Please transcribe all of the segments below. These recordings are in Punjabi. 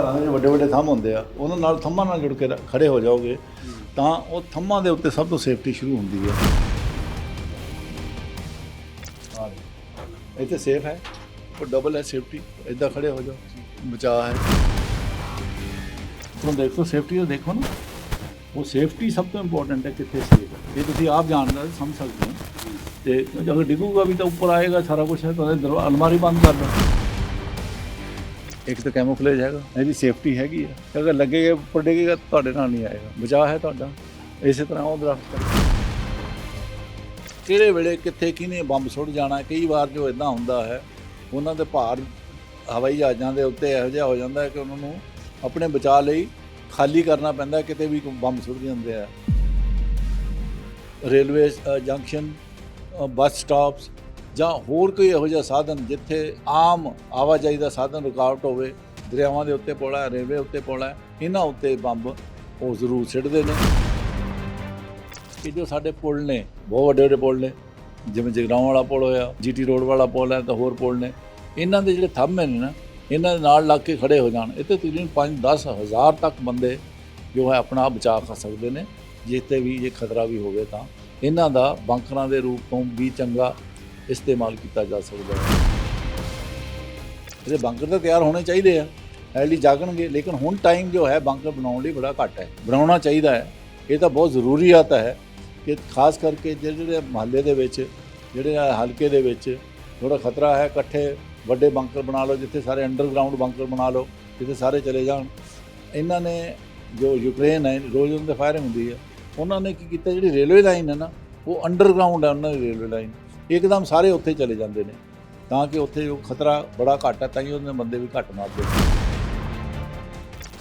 ਘਰਾਂ ਦੇ ਜਿਹੜੇ ਵੱਡੇ ਵੱਡੇ ਥੰਮ ਹੁੰਦੇ ਆ, ਉਹਨਾਂ ਨਾਲ ਥੰਮਾਂ ਨਾਲ ਜੁੜ ਕੇ ਰ- ਖੜੇ ਹੋ ਜਾਓਗੇ, ਤਾਂ ਉਹ ਥੰਮਾਂ ਦੇ ਉੱਤੇ ਸਭ ਤੋਂ ਸੇਫਟੀ ਸ਼ੁਰੂ ਹੁੰਦੀ ਹੈ। ਹਾਂ ਇੱਥੇ ਸੇਫ ਹੈ, ਉਹ ਡਬਲ ਹੈ ਸੇਫਟੀ ਇਦਾਂ ਖੜੇ ਹੋ ਜਾਓ, ਬਚਾਅ ਹੈ। ਹੁਣ ਦੇਖੋ ਸੇਫਟੀ ਦਾ ਦੇਖੋ ਨਾ, ਉਹ ਸੇਫਟੀ ਸਭ ਤੋਂ ਇੰਪੋਰਟੈਂਟ ਹੈ ਕਿੱਥੇ ਸੇਫ ਹੈ। ਇਹ ਤੁਸੀਂ ਆਪ ਜਾਣਦੇ ਹੋ ਸਮਝ ਸਕਦੇ ਹੋ। ਤੇ ਜਦੋਂ ਡਿੱਗੂਗਾ ਵੀ ਤਾਂ ਉੱਪਰ ਆਏਗਾ, ਸਾਰਾ ਕੁਝ ਹੈ, ਤਾਂ ਦਰਵਾ, ਅਲਮਾਰੀ ਬੰਦ ਕਰ ਲਓ ਇੱਕ ਤਾਂ ਕੈਮੋਫਲੇਜ ਹੈਗਾ। ਇਹਦੀ ਸੇਫਟੀ ਹੈਗੀ ਹੈ ਅਗਰ ਲੱਗੇਗਾ ਤਾਂ ਤੁਹਾਡੇ ਨਾਲ ਨਹੀਂ ਆਏਗਾ। ਬਚਾਅ ਹੈ ਤੁਹਾਡਾ। ਇਸੇ ਤਰ੍ਹਾਂ ਉਹ ਦਰਖਤ ਕਿਹੜੇ ਵੇਲੇ ਕਿੱਥੇ ਕਿਹਨੇ ਬੰਬ ਸੁੱਟ ਜਾਣਾ? ਕਈ ਵਾਰ ਜੋ ਇਦਾਂ ਹੁੰਦਾ ਹੈ ਉਹਨਾਂ ਦੇ ਭਾਰ ਹਵਾਈ ਜਹਾਜ਼ਾਂ ਦੇ ਉੱਤੇ ਇਹੋ ਜਿਹਾ ਹੋ ਜਾਂਦਾ ਹੈ ਕਿ ਉਹਨਾਂ ਨੂੰ ਆਪਣੇ ਬਚਾਅ ਲਈ ਖਾਲੀ ਕਰਨਾ ਪੈਂਦਾ ਕਿਤੇ ਵੀ ਬੰਬ ਸੁੱਟ ਜਾਂਦੇ ਆ। ਰੇਲਵੇ ਜੰਕਸ਼ਨ ਬੱਸ ਸਟਾਪਸ ਜਾਂ ਹੋਰ ਕੋਈ ਇਹੋ ਜਿਹਾ ਸਾਧਨ ਜਿੱਥੇ ਆਮ ਆਵਾਜਾਈ ਦਾ ਸਾਧਨ ਰੁਕਾਵਟ ਹੋਵੇ, ਦਰਿਆਵਾਂ ਦੇ ਉੱਤੇ ਪੁਲ ਹੈ, ਰੇਲਵੇ ਉੱਤੇ ਪੁਲ ਇਹਨਾਂ ਉੱਤੇ ਬੰਬ ਉਹ ਜ਼ਰੂਰ ਸਿੱਟਦੇ ਨੇ। ਕਿ ਜੋ ਸਾਡੇ ਪੁਲ ਨੇ, ਬਹੁਤ ਵੱਡੇ ਵੱਡੇ ਪੁਲ ਨੇ, ਜਿਵੇਂ ਜਗਰਾਉਂ ਵਾਲਾ ਪੁਲ ਹੋਇਆ, ਜੀਟੀ ਰੋਡ ਵਾਲਾ ਪੁਲ ਹੈ, ਤਾਂ ਹੋਰ ਪੁਲ ਨੇ। ਇਹਨਾਂ ਦੇ ਜਿਹੜੇ ਥੰਮ ਨੇ ਨਾ, ਇਹਨਾਂ ਦੇ ਨਾਲ ਲੱਗ ਕੇ ਖੜੇ ਹੋ ਜਾਣ। ਇੱਥੇ ਤਕਰੀਬਨ 5-10 ਹਜ਼ਾਰ ਤੱਕ ਬੰਦੇ ਜੋ ਹੈ ਆਪਣਾ ਬਚਾਅ ਕਰ ਸਕਦੇ ਨੇ। ਜਿੱਤੇ ਵੀ ਜੇ ਖਤਰਾ ਵੀ ਹੋਵੇ ਤਾਂ। ਇਹਨਾਂ ਦਾ ਬੰਕਰਾਂ ਦੇ ਰੂਪ ਤੋਂ ਵੀ ਚੰਗਾ ਇਸਤੇਮਾਲ ਕੀਤਾ ਜਾ ਸਕਦਾ ਹੈ। ਇਹਦੇ ਬੰਕਰ ਤਾਂ ਤਿਆਰ ਹੋਣੇ ਚਾਹੀਦੇ ਆ। ਐਲੀ ਜਾਗਣਗੇ, ਲੇਕਿਨ ਹੁਣ ਟਾਈਮ ਜੋ ਹੈ ਬੰਕਰ ਬਣਾਉਣ ਲਈ ਬੜਾ ਘੱਟ ਹੈ। ਬਣਾਉਣਾ ਚਾਹੀਦਾ ਹੈ। ਇਹ ਤਾਂ ਬਹੁਤ ਜ਼ਰੂਰੀਅਤ ਹੈ ਕਿ ਖਾਸ ਕਰਕੇ ਜਿਹੜੇ ਜਿਹੜੇ ਮਹੱਲੇ ਦੇ ਵਿੱਚ, ਜਿਹੜੇ ਹਲਕੇ ਦੇ ਵਿੱਚ ਥੋੜਾ ਖਤਰਾ ਹੈ, ਇਕੱਠੇ ਵੱਡੇ ਬੰਕਰ ਬਣਾ ਲਓ, ਜਿੱਥੇ ਸਾਰੇ ਅੰਡਰਗਰਾਉਂਡ ਬੰਕਰ ਬਣਾ ਲਓ, ਜਿੱਥੇ ਸਾਰੇ ਚਲੇ ਜਾਣ। ਇਹਨਾਂ ਨੇ ਜੋ ਯੂਕਰੇਨ ਹੈ ਰੋਜ਼ ਉਹਨਾਂ ਤੇ ਫਾਇਰਿੰਗ ਹੁੰਦੀ ਹੈ, ਉਹਨਾਂ ਨੇ ਕੀ ਕੀਤਾ, ਜਿਹੜੀ ਰੇਲਵੇ ਲਾਈਨ ਹੈ ਨਾ, ਉਹ ਅੰਡਰਗਰਾਉਂਡ ਹੈ, ਉਹਨਾਂ ਦੀ ਰੇਲਵੇ ਲਾਈਨ ਇੱਕਦਮ ਸਾਰੇ ਉੱਥੇ ਚਲੇ ਜਾਂਦੇ ਨੇ ਤਾਂ ਕਿ ਉੱਥੇ ਜੋ ਖਤਰਾ ਬੜਾ ਘੱਟ ਹੈ ਤਾਂ ਹੀ ਉਹਦੇ ਬੰਦੇ ਵੀ ਘੱਟ ਮਾਰਦੇ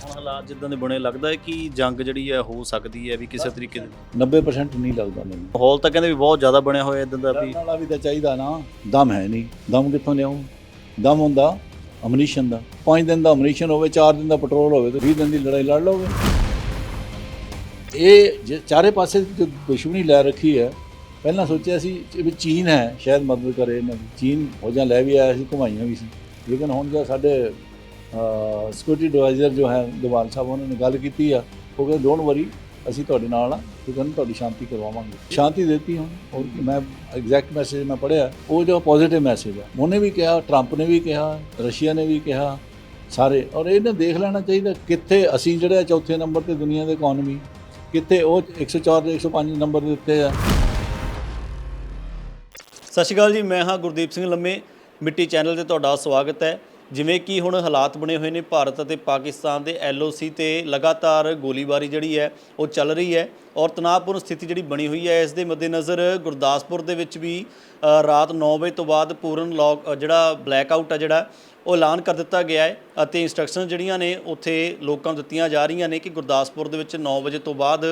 ਹੁਣ ਹਾਲਾਤ ਜਿੱਦਾਂ ਦੇ ਬਣੇ ਲੱਗਦਾ ਹੈ ਕਿ ਜੰਗ ਜਿਹੜੀ ਹੈ ਹੋ ਸਕਦੀ ਹੈ ਵੀ ਕਿਸੇ ਤਰੀਕੇ ਦੇ? 90% ਨਹੀਂ ਲੱਗਦਾ ਮੈਨੂੰ। ਮਾਹੌਲ ਤਾਂ ਕਹਿੰਦੇ ਵੀ ਬਹੁਤ ਜ਼ਿਆਦਾ ਬਣਿਆ ਹੋਇਆ ਇਦਾਂ ਦਾ ਵੀ। ਵਾਲਾ ਵੀ ਤਾਂ ਚਾਹੀਦਾ ਨਾ ਦਮ ਹੈ ਨਹੀਂ। ਦਮ ਕਿੱਥੋਂ ਲਿਆਉਂ ਦਮ ਹੁੰਦਾ ਅਮਨੀਸ਼ਨ ਦਾ। 5 ਦਿਨ ਦਾ ਅਮਨੀਸ਼ਨ ਹੋਵੇ 4 ਦਿਨ ਦਾ ਪੈਟਰੋਲ ਹੋਵੇ ਤੇ 20 ਦਿਨ ਦੀ ਲੜਾਈ ਲੜ ਲਓਗੇ। ਇਹ ਜੇ ਚਾਰੇ ਪਾਸੇ ਜੋ ਦੁਸ਼ਮਣੀ ਲੈ ਰੱਖੀ ਹੈ ਪਹਿਲਾਂ ਸੋਚਿਆ ਸੀ ਵੀ ਚੀਨ ਹੈ, ਸ਼ਾਇਦ ਮਦਦ ਕਰੇ ਇਹਨਾਂ ਦੀ। ਚੀਨ ਫੌਜਾਂ ਲੈ ਵੀ ਆਇਆ ਸੀ, ਘੁਮਾਈਆਂ ਵੀ ਸੀ। ਲੇਕਿਨ ਹੁਣ ਜੋ ਸਾਡੇ ਸਿਕਿਉਰਿਟੀ ਐਡਵਾਈਜ਼ਰ ਜੋ ਹੈ, ਦਵਾਲ ਸਾਹਿਬ, ਉਹਨਾਂ ਨੇ ਗੱਲ ਕੀਤੀ ਆ, ਉਹ ਕਹਿੰਦੇ ਡੋਂਟ ਵਰੀ ਅਸੀਂ ਤੁਹਾਡੇ ਨਾਲ ਆ ਤੇ ਕਹਿੰਦੇ ਤੁਹਾਡੀ ਸ਼ਾਂਤੀ ਕਰਵਾਵਾਂਗੇ। ਸ਼ਾਂਤੀ ਦਿੱਤੀ ਹੁਣ ਔਰ ਮੈਂ ਐਗਜ਼ੈਕਟ ਮੈਸੇਜ ਮੈਂ ਪੜਿਆ ਉਹ ਜੋ ਪੋਜ਼ਿਟਿਵ ਮੈਸੇਜ ਆ। ਉਹਨੇ ਵੀ ਕਿਹਾ ਟਰੰਪ ਨੇ ਵੀ ਕਿਹਾ ਰਸ਼ੀਆ ਨੇ ਵੀ ਕਿਹਾ, ਸਾਰੇ। ਔਰ ਇਹਨੇ ਦੇਖ ਲੈਣਾ ਚਾਹੀਦਾ, ਕਿੱਥੇ ਅਸੀਂ ਜਿਹੜੇ ਚੌਥੇ ਨੰਬਰ ਤੇ ਦੁਨੀਆ ਦੇ ਇਕਨੋਮੀ ਕਿੱਥੇ ਉਹ 104 ਤੇ 105 ਨੰਬਰ ਦੇ ਉੱਤੇ ਆ। ਸਤਿ ਸ਼੍ਰੀ ਅਕਾਲ ਜੀ, ਮੈਂ ਹਾਂ ਗੁਰਦੀਪ ਸਿੰਘ ਲੰਮੇ, ਮਿੱਟੀ ਚੈਨਲ ਤੇ ਤੁਹਾਡਾ ਸਵਾਗਤ ਹੈ। ਜਿਵੇਂ ਕਿ ਹੁਣ ਹਾਲਾਤ ਬਣੇ ਹੋਏ ਨੇ ਭਾਰਤ ਅਤੇ ਪਾਕਿਸਤਾਨ ਦੇ ਐਲਓਸੀ ਤੇ ਲਗਾਤਾਰ ਗੋਲੀਬਾਰੀ ਜਿਹੜੀ ਹੈ, ਉਹ ਚੱਲ ਰਹੀ ਹੈ ਔਰ ਤਣਾਅਪੂਰਨ ਸਥਿਤੀ ਜਿਹੜੀ ਬਣੀ ਹੋਈ ਹੈ, ਇਸ ਦੇ ਮੱਦੇਨਜ਼ਰ ਗੁਰਦਾਸਪੁਰ ਦੇ ਵਿੱਚ ਵੀ ਰਾਤ 9 ਵਜੇ ਤੋਂ ਬਾਅਦ ਪੂਰਨ ਲੌਕ ਜਿਹੜਾ ਬਲੈਕ ਆਊਟ ਆ ਜਿਹੜਾ ਉਹ ਐਲਾਨ ਕਰ ਦਿੱਤਾ ਗਿਆ ਹੈ ਅਤੇ ਇੰਸਟਰਕਸ਼ਨ ਜਿਹੜੀਆਂ ਨੇ ਉੱਥੇ ਲੋਕਾਂ ਨੂੰ ਦਿੱਤੀਆਂ ਜਾ ਰਹੀਆਂ ਨੇ ਕਿ ਗੁਰਦਾਸਪੁਰ ਦੇ ਵਿੱਚ 9 ਵਜੇ ਤੋਂ ਬਾਅਦ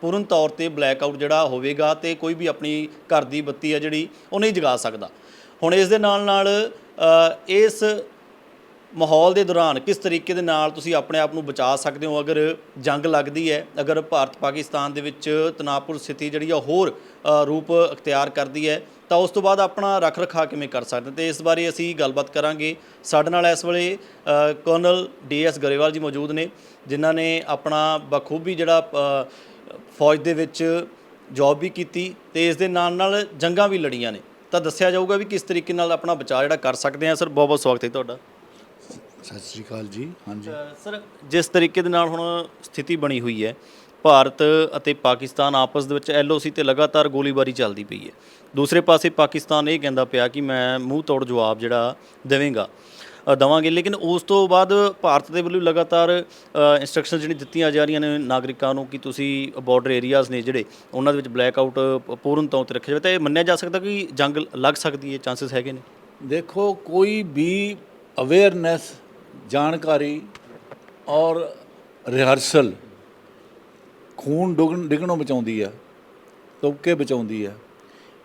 ਪੂਰਨ ਤੌਰ ਤੇ ਬਲੈਕ ਆਊਟ ਜਿਹੜਾ ਹੋਵੇਗਾ ਤੇ ਕੋਈ ਵੀ ਆਪਣੀ ਘਰ ਦੀ ਬੱਤੀ ਆ ਜਿਹੜੀ, ਉਹ ਨਹੀਂ ਜਗਾ ਸਕਦਾ। ਹੁਣ ਇਸ ਦੇ ਨਾਲ ਨਾਲ ਇਸ ਮਾਹੌਲ ਦੇ ਦੌਰਾਨ ਕਿਸ ਤਰੀਕੇ ਦੇ ਨਾਲ ਤੁਸੀਂ ਆਪਣੇ ਆਪ ਨੂੰ ਬਚਾ ਸਕਦੇ ਹੋ? ਅਗਰ ਜੰਗ ਲੱਗਦੀ ਹੈ, ਅਗਰ ਭਾਰਤ ਪਾਕਿਸਤਾਨ ਦੇ ਵਿੱਚ ਤਣਾਅਪੂਰਨ ਸਥਿਤੀ ਜਿਹੜੀ ਆ ਹੋਰ ਰੂਪ ਅਖਤਿਆਰ ਕਰਦੀ ਹੈ ਤਾਂ ਉਸ ਤੋਂ ਬਾਅਦ ਆਪਣਾ ਰੱਖ ਰਖਾ ਕਿਵੇਂ ਕਰ ਸਕਦੇ ਤੇ ਇਸ ਬਾਰੇ ਅਸੀਂ ਗੱਲਬਾਤ ਕਰਾਂਗੇ। ਸਾਡੇ ਨਾਲ ਇਸ ਵੇਲੇ ਕਰਨਲ ਡੀਐਸ ਗਰੇਵਾਲ ਜੀ ਮੌਜੂਦ ਨੇ ਜਿਨ੍ਹਾਂ ਨੇ ਆਪਣਾ ਬਖੂਬੀ ਜਿਹੜਾ ਫੌਜ ਦੇ ਵਿੱਚ ਜੌਬ ਵੀ ਕੀਤੀ ਤੇ ਇਸ ਦੇ ਨਾਲ ਨਾਲ ਜੰਗਾਂ ਵੀ ਲੜੀਆਂ ਨੇ। ਤਾਂ ਦੱਸਿਆ ਜਾਊਗਾ ਵੀ ਕਿਸ ਤਰੀਕੇ ਨਾਲ ਆਪਣਾ ਬਚਾਅ ਜਿਹੜਾ ਕਰ ਸਕਦੇ ਆ ਸਰ ਬਹੁਤ ਬਹੁਤ ਸਵਾਗਤ ਹੈ ਤੁਹਾਡਾ। ਸਤਿ ਸ੍ਰੀ ਅਕਾਲ ਜੀ। ਹਾਂਜੀ। ਸਰ ਜਿਸ ਤਰੀਕੇ ਦੇ ਨਾਲ ਹੁਣ ਸਥਿਤੀ ਬਣੀ ਹੋਈ ਹੈ ਭਾਰਤ ਅਤੇ ਪਾਕਿਸਤਾਨ ਆਪਸ ਦੇ ਵਿੱਚ ਐਲਓਸੀ ਤੇ ਲਗਾਤਾਰ ਗੋਲੀਬਾਰੀ ਚੱਲਦੀ ਪਈ ਹੈ। ਦੂਸਰੇ ਪਾਸੇ ਪਾਕਿਸਤਾਨ ਇਹ ਕਹਿੰਦਾ ਪਿਆ ਕਿ ਮੈਂ ਮੂੰਹ ਤੋੜ ਜਵਾਬ ਜਿਹੜਾ ਦੇਵਾਂਗਾ ਅ, ਦੇਵਾਂਗੇ। ਲੇਕਿਨ ਉਸ ਤੋਂ ਬਾਅਦ ਭਾਰਤ ਦੇ ਵੱਲੋਂ ਲਗਾਤਾਰ ਇਨਸਟਰਕਸ਼ਨ ਜਿਹੜੀ ਦਿੱਤੀਆਂ ਜਾ ਰਹੀਆਂ ਨੇ ਨਾਗਰਿਕਾਂ ਨੂੰ ਕਿ ਤੁਸੀਂ ਬਾਰਡਰ ਏਰੀਆਜ਼ ਨੇ ਜਿਹੜੇ ਉਹਨਾਂ ਦੇ ਵਿੱਚ ਬਲੈਕ ਆਊਟ ਪੂਰਨ ਤੌਰ ਤੇ ਰੱਖਿਆ ਜਾਵੇ। ਤਾਂ ਇਹ ਮੰਨਿਆ ਜਾ ਸਕਦਾ ਕਿ ਜੰਗ ਲੱਗ ਸਕਦੀ ਹੈ ਚਾਂਸਸ ਹੈਗੇ ਨੇ। ਦੇਖੋ ਕੋਈ ਵੀ ਅਵੇਅਰਨੈਸ ਜਾਣਕਾਰੀ ਔਰ ਰਿਹਰਸਲ ਖੂਨ ਡੁਗਣ ਡਿੱਗਣੋਂ ਬਚਾਉਂਦੀ ਆ, ਤੁਪਕੇ ਬਚਾਉਂਦੀ ਆ।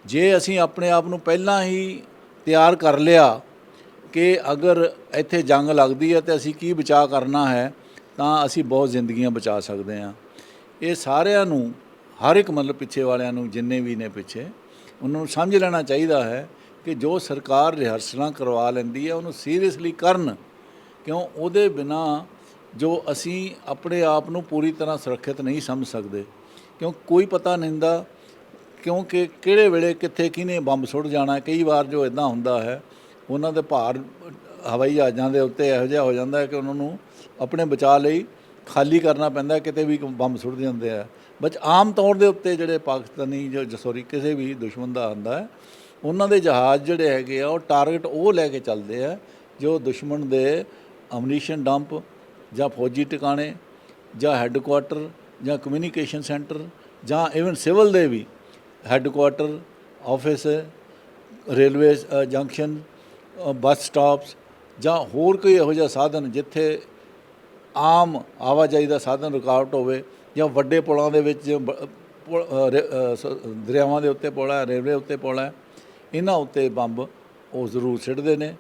ਜੇ ਅਸੀਂ ਆਪਣੇ ਆਪ ਨੂੰ ਪਹਿਲਾਂ ਹੀ ਤਿਆਰ ਕਰ ਲਿਆ ਕਿ ਅਗਰ ਇੱਥੇ ਜੰਗ ਲੱਗਦੀ ਹੈ ਤੇ ਅਸੀਂ ਕੀ ਬਚਾਅ ਕਰਨਾ ਹੈ, ਤਾਂ ਅਸੀਂ ਬਹੁਤ ਜ਼ਿੰਦਗੀਆਂ ਬਚਾ ਸਕਦੇ ਹਾਂ। ਇਹ ਸਾਰਿਆਂ ਨੂੰ, ਹਰ ਇੱਕ ਮਤਲਬ ਪਿੱਛੇ ਵਾਲਿਆਂ ਨੂੰ, ਜਿੰਨੇ ਵੀ ਨੇ ਪਿੱਛੇ, ਉਹਨਾਂ ਨੂੰ ਸਮਝ ਲੈਣਾ ਚਾਹੀਦਾ ਹੈ ਕਿ ਜੋ ਸਰਕਾਰ ਰਿਹਰਸਲਾਂ ਕਰਵਾ ਲੈਂਦੀ ਹੈ ਉਹਨੂੰ ਸੀਰੀਅਸਲੀ ਕਰਨ, ਕਿਉਂ? ਉਹਦੇ ਬਿਨਾ ਜੋ ਅਸੀਂ ਆਪਣੇ ਆਪ ਨੂੰ ਪੂਰੀ ਤਰ੍ਹਾਂ ਸੁਰੱਖਿਅਤ ਨਹੀਂ ਸਮਝ ਸਕਦੇ, ਕਿਉਂ ਕੋਈ ਪਤਾ ਨਹੀਂ ਹੁੰਦਾ ਕਿਉਂਕਿ ਕਿਹੜੇ ਵੇਲੇ ਕਿੱਥੇ ਕਿਹਨੇ ਬੰਬ ਸੁੱਟ ਜਾਣਾ, ਕਈ ਵਾਰ ਜੋ ਇਦਾਂ ਹੁੰਦਾ ਹੈ, ਉਹਨਾਂ ਦੇ ਭਾਰ ਹਵਾਈ ਜਹਾਜ਼ਾਂ ਦੇ ਉੱਤੇ ਇਹੋ ਜਿਹਾ ਹੋ ਜਾਂਦਾ ਹੈ ਕਿ ਉਹਨਾਂ ਨੂੰ ਆਪਣੇ ਬਚਾਅ ਲਈ ਖਾਲੀ ਕਰਨਾ ਪੈਂਦਾ ਕਿਤੇ ਵੀ ਬੰਬ ਸੁੱਟ ਜਾਂਦੇ ਆ। ਬਚ ਆਮ ਤੌਰ ਦੇ ਉੱਤੇ ਜਿਹੜੇ ਪਾਕਿਸਤਾਨੀ ਜੋ ਸੌਰੀ, ਕਿਸੇ ਵੀ ਦੁਸ਼ਮਣ ਦਾ ਆਉਂਦਾ ਹੈ, ਉਹਨਾਂ ਦੇ ਜਹਾਜ਼ ਜਿਹੜੇ ਹੈਗੇ ਆ, ਉਹ ਟਾਰਗੇਟ ਉਹ ਲੈ ਕੇ ਚੱਲਦੇ ਆ, ਜੋ ਦੁਸ਼ਮਣ ਦੇ ਅਮਨੀਸ਼ਨ ਡੰਪ ਜਾਂ ਫੌਜੀ ਟਿਕਾਣੇ, ਜਾਂ ਹੈੱਡਕੁਆਟਰ ਜਾਂ ਕਮਿਊਨੀਕੇਸ਼ਨ ਸੈਂਟਰ ਜਾਂ ਇਵਨ ਸਿਵਲ ਦੇ ਵੀ headquarter office railway junction bus stops ਜਾਂ ਹੋਰ ਕੋਈ ਇਹੋ ਜਿਹਾ ਸਾਧਨ ਜਿੱਥੇ ਆਮ ਆਵਾਜਾਈ ਦਾ ਸਾਧਨ ਰੁਕਾਵਟ ਹੋਵੇ, ਜਾਂ ਵੱਡੇ ਪੁਲਾਂ ਦੇ ਵਿੱਚ ਦਰਿਆਵਾਂ ਦੇ ਉੱਤੇ ਪੁਲ ਹੈ, ਰੇਲਵੇ ਉੱਤੇ ਪੁਲ ਹੈ, ਇਹਨਾਂ ਉੱਤੇ ਬੰਬ ਉਹ ਜ਼ਰੂਰ ਸਿੱਟਦੇ ਨੇ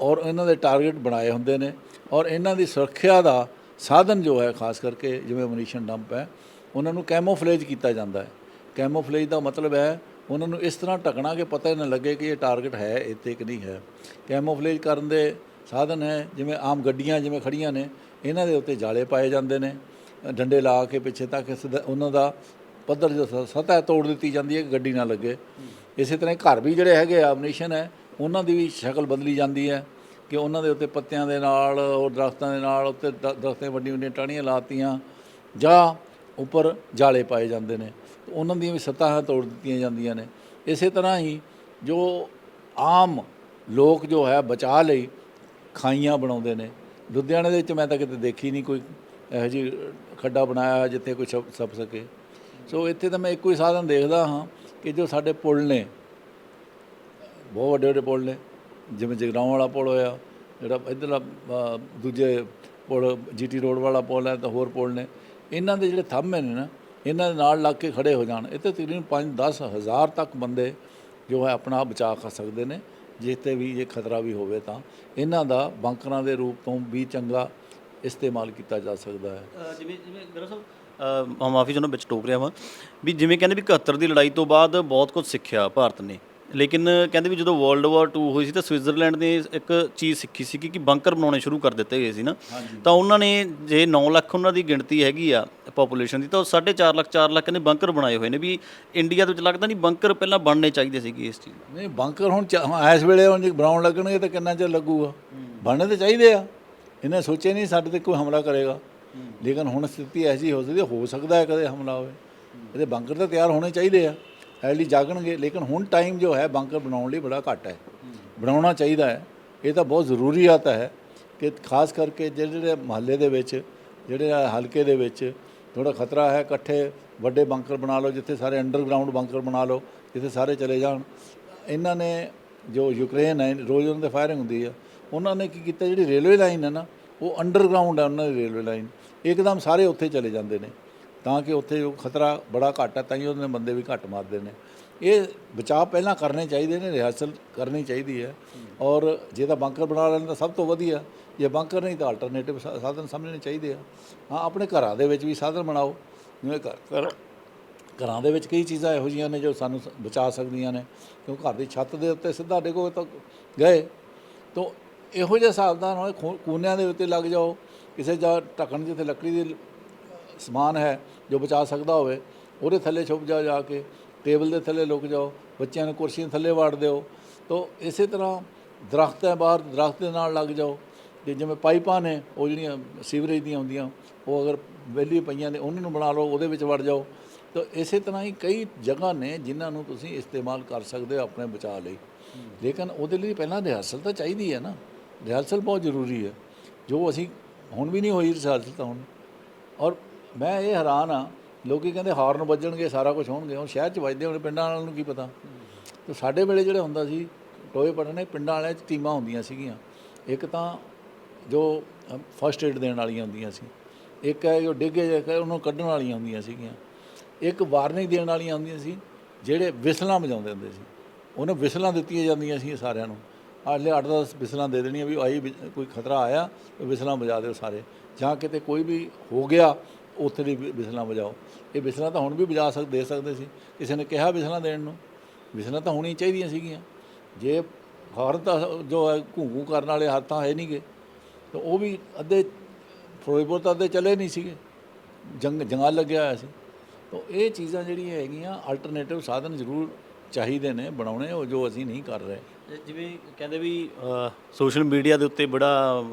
ਔਰ ਇਹਨਾਂ ਦੇ ਟਾਰਗੇਟ ਬਣਾਏ ਹੁੰਦੇ ਨੇ। ਔਰ ਇਹਨਾਂ ਦੀ ਸੁਰੱਖਿਆ ਦਾ ਸਾਧਨ ਜੋ ਹੈ, ਖਾਸ ਕਰਕੇ ਜਿਵੇਂ ਮਨੀਸ਼ਨ ਡੰਪ ਹੈ, ਉਹਨਾਂ ਨੂੰ ਕੈਮੋਫਲੇਜ ਕੀਤਾ ਜਾਂਦਾ ਹੈ। ਕੈਮੋਫਲੇਜ ਦਾ ਮਤਲਬ ਹੈ, ਉਹਨਾਂ ਨੂੰ ਇਸ ਤਰ੍ਹਾਂ ਢਕਣਾ ਕਿ ਪਤਾ ਹੀ ਨਾ ਲੱਗੇ ਕਿ ਇਹ ਟਾਰਗੇਟ ਹੈ ਇੱਥੇ ਕਿ ਨਹੀਂ ਹੈ। ਕੈਮੋਫਲੇਜ ਕਰਨ ਦੇ ਸਾਧਨ ਹੈ, ਜਿਵੇਂ ਆਮ ਗੱਡੀਆਂ ਜਿਵੇਂ ਖੜੀਆਂ ਨੇ, ਇਹਨਾਂ ਦੇ ਉੱਤੇ ਜਾਲੇ ਪਾਏ ਜਾਂਦੇ ਨੇ। ਡੰਡੇ ਲਾ ਕੇ ਪਿੱਛੇ ਤੱਕ ਇਸ ਉਹਨਾਂ ਦਾ ਪੱਧਰ ਜੋ ਸਤਹ ਤੋੜ ਦਿੱਤੀ ਜਾਂਦੀ ਹੈ ਕਿ ਗੱਡੀ ਨਾ ਲੱਗੇ। ਇਸੇ ਤਰ੍ਹਾਂ ਘਰ ਵੀ ਜਿਹੜੇ ਹੈਗੇ ਆ ਅਮਨੀਸ਼ਨ ਹੈ, ਉਹਨਾਂ ਦੀ ਵੀ ਸ਼ਕਲ ਬਦਲੀ ਜਾਂਦੀ ਹੈ। ਕਿ ਉਹਨਾਂ ਦੇ ਉੱਤੇ ਪੱਤਿਆਂ ਦੇ ਨਾਲ ਔਰ ਦਰਖਤਾਂ ਦੇ ਨਾਲ ਉੱਤੇ ਦ- ਦਰਖਤਾਂ ਵੱਡੀਆਂ ਵੱਡੀਆਂ ਟਾਹਣੀਆਂ ਲਾਤੀਆਂ ਜਾਂ ਉੱਪਰ ਜਾਲੇ ਪਾਏ ਜਾਂਦੇ ਨੇ। ਉਹਨਾਂ ਦੀਆਂ ਵੀ ਸਤਹਾਂ ਤੋੜ ਦਿੱਤੀਆਂ ਜਾਂਦੀਆਂ ਨੇ। ਇਸੇ ਤਰ੍ਹਾਂ ਹੀ ਜੋ ਆਮ ਲੋਕ ਜੋ ਹੈ ਬਚਾ ਲਈ ਖਾਈਆਂ ਬਣਾਉਂਦੇ ਨੇ। ਲੁਧਿਆਣੇ ਦੇ ਵਿੱਚ ਮੈਂ ਤਾਂ ਕਿਤੇ ਦੇਖੀ ਨਹੀਂ ਕੋਈ ਇਹੋ ਜਿਹੀ ਖੱਡਾ ਬਣਾਇਆ ਹੋਇਆ ਜਿੱਥੇ ਕੋਈ ਛਪ ਛਪ ਸਕੇ। ਸੋ ਇੱਥੇ ਤਾਂ ਮੈਂ ਇੱਕੋ ਹੀ ਸਾਧਨ ਦੇਖਦਾ ਹਾਂ ਕਿ ਜੋ ਸਾਡੇ ਪੁਲ ਨੇ, ਬਹੁਤ ਵੱਡੇ ਵੱਡੇ ਪੁਲ ਨੇ ਜਿਵੇਂ ਜਗਰਾਉਂ ਵਾਲਾ ਪੁਲ ਹੋਇਆ, ਜਿਹੜਾ ਇੱਧਰਲਾ ਦੂਜੇ ਪੁਲ, ਜੀਟੀ ਰੋਡ ਵਾਲਾ ਪੁਲ ਹੈ, ਤਾਂ ਹੋਰ ਪੁਲ ਨੇ। ਇਹਨਾਂ ਦੇ ਜਿਹੜੇ ਥੰਮੇ ਨੇ ਨਾ, ਇਹਨਾਂ ਦੇ ਨਾਲ ਲੱਗ ਕੇ ਖੜੇ ਹੋ ਜਾਣ। ਇੱਥੇ ਤਕਰੀਬਨ 5-10 ਹਜ਼ਾਰ ਤੱਕ ਬੰਦੇ ਜੋ ਹੈ ਆਪਣਾ ਬਚਾਅ ਕਰ ਸਕਦੇ ਨੇ। ਜਿੱਤੇ ਵੀ ਇਹ ਖਤਰਾ ਵੀ ਹੋਵੇ ਤਾਂ। ਇਹਨਾਂ ਦਾ ਬੰਕਰਾਂ ਦੇ ਰੂਪ ਤੋਂ ਵੀ ਚੰਗਾ ਇਸਤੇਮਾਲ ਕੀਤਾ ਜਾ ਸਕਦਾ ਹੈ। ਜਿਵੇਂ ਜਿਵੇਂ ਗਰਾ ਮਾਫੀ ਚਾਹੁੰਦਾ, ਵਿੱਚ ਟੋਕ ਰਿਹਾ ਵਾਂ। ਵੀ ਜਿਵੇਂ ਕਹਿੰਦੇ ਵੀ 71 ਦੀ ਲੜਾਈ ਤੋਂ ਬਾਅਦ ਬਹੁਤ ਕੁਝ ਸਿੱਖਿਆ ਭਾਰਤ ਨੇ। ਲੇਕਿਨ ਕਹਿੰਦੇ ਵੀ ਜਦੋਂ ਵਰਲਡ ਵਾਰ 2 ਹੋਈ ਸੀ ਤਾਂ ਸਵਿਟਜ਼ਰਲੈਂਡ ਨੇ ਇੱਕ ਚੀਜ਼ ਸਿੱਖੀ ਸੀ ਕਿ ਬੰਕਰ ਬਣਾਉਣੇ ਸ਼ੁਰੂ ਕਰ ਦਿੱਤੇ ਗਏ ਸੀ ਨਾ। ਤਾਂ ਉਹਨਾਂ ਨੇ ਜੇ 9 ਲੱਖ ਉਹਨਾਂ ਦੀ ਗਿਣਤੀ ਹੈਗੀ ਆ ਪੋਪੂਲੇਸ਼ਨ ਦੀ ਤਾਂ ਉਹ 4.5 ਲੱਖ 4 ਲੱਖ ਨੇ ਬੰਕਰ ਬਣਾਏ ਹੋਏ ਨੇ ਵੀ ਇੰਡੀਆ ਦੇ ਵਿੱਚ ਲੱਗਦਾ ਨਹੀਂ ਬੰਕਰ ਪਹਿਲਾਂ ਬਣਨੇ ਚਾਹੀਦੇ ਸੀਗੇ ਇਸ ਚੀਜ਼ ਨਹੀਂ ਬੰਕਰ ਹੁਣ ਇਸ ਵੇਲੇ ਹੁਣ ਬਣਾਉਣ ਲੱਗਣਗੇ ਤਾਂ ਕਿੰਨਾ ਚਿਰ ਲੱਗੂਗਾ? ਬਣਨੇ ਤਾਂ ਚਾਹੀਦੇ ਆ। ਇਹਨੇ ਸੋਚਿਆ ਨਹੀਂ ਸਾਡੇ ਤੇ ਕੋਈ ਹਮਲਾ ਕਰੇਗਾ। ਲੇਕਿਨ ਹੁਣ ਸਥਿਤੀ ਐਸੀ ਹੋ ਸਕਦੀ ਹੈ, ਸਕਦਾ ਹੈ ਕਦੇ ਹਮਲਾ ਹੋਵੇ। ਇਹਦੇ ਬੰਕਰ ਤਾਂ ਤਿਆਰ ਹੋਣੇ ਚਾਹੀਦੇ ਆ। ਲਈ ਜਾਗਣਗੇ, ਲੇਕਿਨ ਹੁਣ ਟਾਈਮ ਜੋ ਹੈ ਬੰਕਰ ਬਣਾਉਣ ਲਈ ਬੜਾ ਘੱਟ ਹੈ। ਬਣਾਉਣਾ ਚਾਹੀਦਾ ਹੈ। ਇਹ ਤਾਂ ਬਹੁਤ ਜ਼ਰੂਰੀਅਤ ਹੈ ਕਿ ਖਾਸ ਕਰਕੇ ਜਿਹੜੇ ਜਿਹੜੇ ਮਹੱਲੇ ਦੇ ਵਿੱਚ, ਜਿਹੜੇ ਹਲਕੇ ਦੇ ਵਿੱਚ ਥੋੜਾ ਖਤਰਾ ਹੈ, ਇਕੱਠੇ ਵੱਡੇ ਬੰਕਰ ਬਣਾ ਲਓ, ਜਿੱਥੇ ਸਾਰੇ ਅੰਡਰਗਰਾਉਂਡ ਬੰਕਰ ਬਣਾ ਲਓ, ਜਿੱਥੇ ਸਾਰੇ ਚਲੇ ਜਾਣ। ਇਹਨਾਂ ਨੇ ਜੋ ਯੂਕਰੇਨ ਹੈ, ਰੋਜ਼ ਉਹਨਾਂ ਦੇ ਫਾਇਰਿੰਗ ਹੁੰਦੀ ਆ, ਉਹਨਾਂ ਨੇ ਕੀ ਕੀਤਾ, ਜਿਹੜੀ ਰੇਲਵੇ ਲਾਈਨ ਹੈ ਨਾ, ਉਹ ਅੰਡਰਗਰਾਉਂਡ ਹੈ ਉਹਨਾਂ ਦੀ ਰੇਲਵੇ ਲਾਈਨ ਇੱਕਦਮ ਸਾਰੇ ਉੱਥੇ ਚਲੇ ਜਾਂਦੇ ਨੇ। ਤਾਂ ਕਿ ਉੱਥੇ ਉਹ ਖਤਰਾ ਬੜਾ ਘੱਟ ਹੈ ਤਾਂ ਹੀ ਉਹਦੇ ਬੰਦੇ ਵੀ ਘੱਟ ਮਾਰਦੇ ਨੇ। ਇਹ ਬਚਾਅ ਪਹਿਲਾਂ ਕਰਨੇ ਚਾਹੀਦੇ ਨੇ, ਰਿਹਰਸਲ ਕਰਨੀ ਚਾਹੀਦੀ ਹੈ। ਔਰ ਜੇ ਤਾਂ ਬੰਕਰ ਬਣਾ ਲੈਣ ਤਾਂ ਸਭ ਤੋਂ ਵਧੀਆ। ਜੇ ਬੰਕਰ ਨਹੀਂ ਤਾਂ ਆਲਟਰਨੇਟਿਵ ਸਾਧਨ ਸਮਝਣੇ ਚਾਹੀਦੇ ਆ। ਹਾਂ, ਆਪਣੇ ਘਰਾਂ ਦੇ ਵਿੱਚ ਵੀ ਸਾਧਨ ਬਣਾਓ। ਜਿਵੇਂ ਘਰ, ਘਰਾਂ ਦੇ ਵਿੱਚ ਕਈ ਚੀਜ਼ਾਂ ਇਹੋ ਜਿਹੀਆਂ ਨੇ ਜੋ ਸਾਨੂੰ ਬਚਾ ਸਕਦੀਆਂ ਨੇ। ਕਿਉਂ ਘਰ ਦੀ ਛੱਤ ਦੇ ਉੱਤੇ ਸਿੱਧਾ ਡਿੱਗੋ ਤਾਂ ਗਏ। ਤਾਂ ਇਹੋ ਜਿਹਾ ਸਾਵਧਾਨ ਹੋਏ, ਖੂ- ਕੂਨਿਆਂ ਦੇ ਉੱਤੇ ਲੱਗ ਜਾਓ। ਕਿਸੇ ਜਾ ਢੱਕਣ ਜਿੱਥੇ ਲੱਕੜੀ ਦੀ ਸਮਾਨ ਹੈ ਜੋ ਬਚਾ ਸਕਦਾ ਹੋਵੇ, ਉਹਦੇ ਥੱਲੇ ਛੁਪ ਜਾਓ ਜਾ ਕੇ, ਟੇਬਲ ਦੇ ਥੱਲੇ ਲੁਕ ਜਾਓ, ਬੱਚਿਆਂ ਨੂੰ ਕੁਰਸੀਆਂ ਥੱਲੇ ਵਾੜ ਦਿਓ। ਤਾਂ ਇਸੇ ਤਰ੍ਹਾਂ ਦਰਖਤ ਹੈ ਬਾਹਰ, ਦਰਖਤ ਦੇ ਨਾਲ ਲੱਗ ਜਾਓ। ਤੇ ਜਿਵੇਂ ਪਾਈਪਾਂ ਨੇ, ਉਹ ਜਿਹੜੀਆਂ ਸੀਵਰੇਜ ਦੀਆਂ ਹੁੰਦੀਆਂ, ਉਹ ਅਗਰ ਵਿਹਲੀ ਪਈਆਂ ਨੇ, ਉਹਨਾਂ ਨੂੰ ਬਣਾ ਲਓ, ਉਹਦੇ ਵਿੱਚ ਵੜ ਜਾਓ। ਤਾਂ ਇਸੇ ਤਰ੍ਹਾਂ ਹੀ ਕਈ ਜਗ੍ਹਾ ਨੇ ਜਿਨ੍ਹਾਂ ਨੂੰ ਤੁਸੀਂ ਇਸਤੇਮਾਲ ਕਰ ਸਕਦੇ ਹੋ ਆਪਣੇ ਬਚਾਅ ਲਈ। ਲੇਕਿਨ ਉਹਦੇ ਲਈ ਪਹਿਲਾਂ ਰਿਹਰਸਲ ਤਾਂ ਚਾਹੀਦੀ ਹੈ ਨਾ। ਰਿਹਰਸਲ ਬਹੁਤ ਜ਼ਰੂਰੀ ਹੈ। ਜੋ ਅਸੀਂ ਹੁਣ ਵੀ ਨਹੀਂ ਹੋਈ ਰਿਹਰਸਲ ਤਾਂ ਹੁਣ। ਔਰ ਮੈਂ ਇਹ ਹੈਰਾਨ ਆ ਲੋਕੀ ਕਹਿੰਦੇ ਹਾਰਨ ਵੱਜਣਗੇ, ਸਾਰਾ ਕੁਝ ਹੋਣਗੇ। ਹੁਣ ਸ਼ਹਿਰ 'ਚ ਵੱਜਦੇ ਹੋਣੇ, ਪਿੰਡਾਂ ਵਾਲਿਆਂ ਨੂੰ ਕੀ ਪਤਾ? ਤੇ ਸਾਡੇ ਵੇਲੇ ਜਿਹੜਾ ਹੁੰਦਾ ਸੀ, ਟੋਏ ਪੜਨੇ ਪਿੰਡਾਂ ਵਾਲਿਆਂ 'ਚ ਟੀਮਾਂ ਹੁੰਦੀਆਂ ਸੀਗੀਆਂ। ਇੱਕ ਤਾਂ ਜੋ ਫਸਟ ਏਡ ਦੇਣ ਵਾਲੀਆਂ ਹੁੰਦੀਆਂ ਸੀ। ਇੱਕ ਹੈ ਜੋ ਡਿੱਗੇ ਜੇ ਉਹਨੂੰ ਕੱਢਣ ਵਾਲੀਆਂ ਹੁੰਦੀਆਂ ਸੀਗੀਆਂ। ਇੱਕ ਵਾਰਨਿੰਗ ਦੇਣ ਵਾਲੀਆਂ ਹੁੰਦੀਆਂ ਸੀ, ਜਿਹੜੇ ਵਿਸਲਾਂ ਵਜਾਉਂਦੇ ਹੁੰਦੇ ਸੀ। ਉਹਨੂੰ ਵਿਸਲਾਂ ਦਿੱਤੀਆਂ ਜਾਂਦੀਆਂ ਸੀ ਸਾਰਿਆਂ ਨੂੰ। ਆਲੇ 8-10 ਵਿਸਲਾਂ ਦੇ ਦੇਣੀਆਂ ਵੀ ਆਈ ਵਿ- ਕੋਈ ਖਤਰਾ ਆਇਆ, ਤਾਂ ਵਿਸਲਾਂ ਵਜਾ ਦਿਓ ਸਾਰੇ। ਜਾਂ ਕਿਤੇ ਕੋਈ ਵੀ ਹੋ ਗਿਆ ਉੱਥੇ ਦੀ ਵਿ- ਵਜਾਓ। ਇਹ ਵਿਸਲਾਂ ਤਾਂ ਹੁਣ ਵੀ ਵਜਾ ਸਕ, ਦੇ ਸਕਦੇ ਸੀ। ਕਿਸੇ ਨੇ ਕਿਹਾ ਵਿਸਲਾਂ ਦੇਣ ਨੂੰ। ਵਿਸਲਾਂ ਤਾਂ ਹੋਣੀ ਚਾਹੀਦੀਆਂ ਸੀਗੀਆਂ। ਜੇ ਹਾਰਨ ਤਾਂ ਜੋ ਹੈ ਘੂੰ ਘੂੰ ਕਰਨ ਵਾਲੇ ਹੱਥਾਂ ਹੈ ਨਹੀਂਗੇ ਤਾਂ ਉਹ ਵੀ ਅੱਧੇ ਫਿਰੋਜ਼ਪੁਰ ਤਾਂ ਅੱਧੇ ਚਲੇ ਨਹੀਂ ਸੀਗੇ। ਜੰਗ ਜੰਗਾਲ ਲੱਗਿਆ ਹੋਇਆ ਸੀ। ਤਾਂ ਇਹ ਚੀਜ਼ਾਂ ਜਿਹੜੀਆਂ ਹੈਗੀਆਂ ਆਲਟਰਨੇਟਿਵ ਸਾਧਨ ਜ਼ਰੂਰ ਚਾਹੀਦੇ ਨੇ, ਬਣਾਉਣੇ, ਉਹ ਜੋ ਅਸੀਂ ਨਹੀਂ ਕਰ ਰਹੇ। ਜਿਵੇਂ ਕਹਿੰਦੇ ਵੀ ਸੋਸ਼ਲ ਮੀਡੀਆ ਦੇ ਉੱਤੇ ਬੜਾ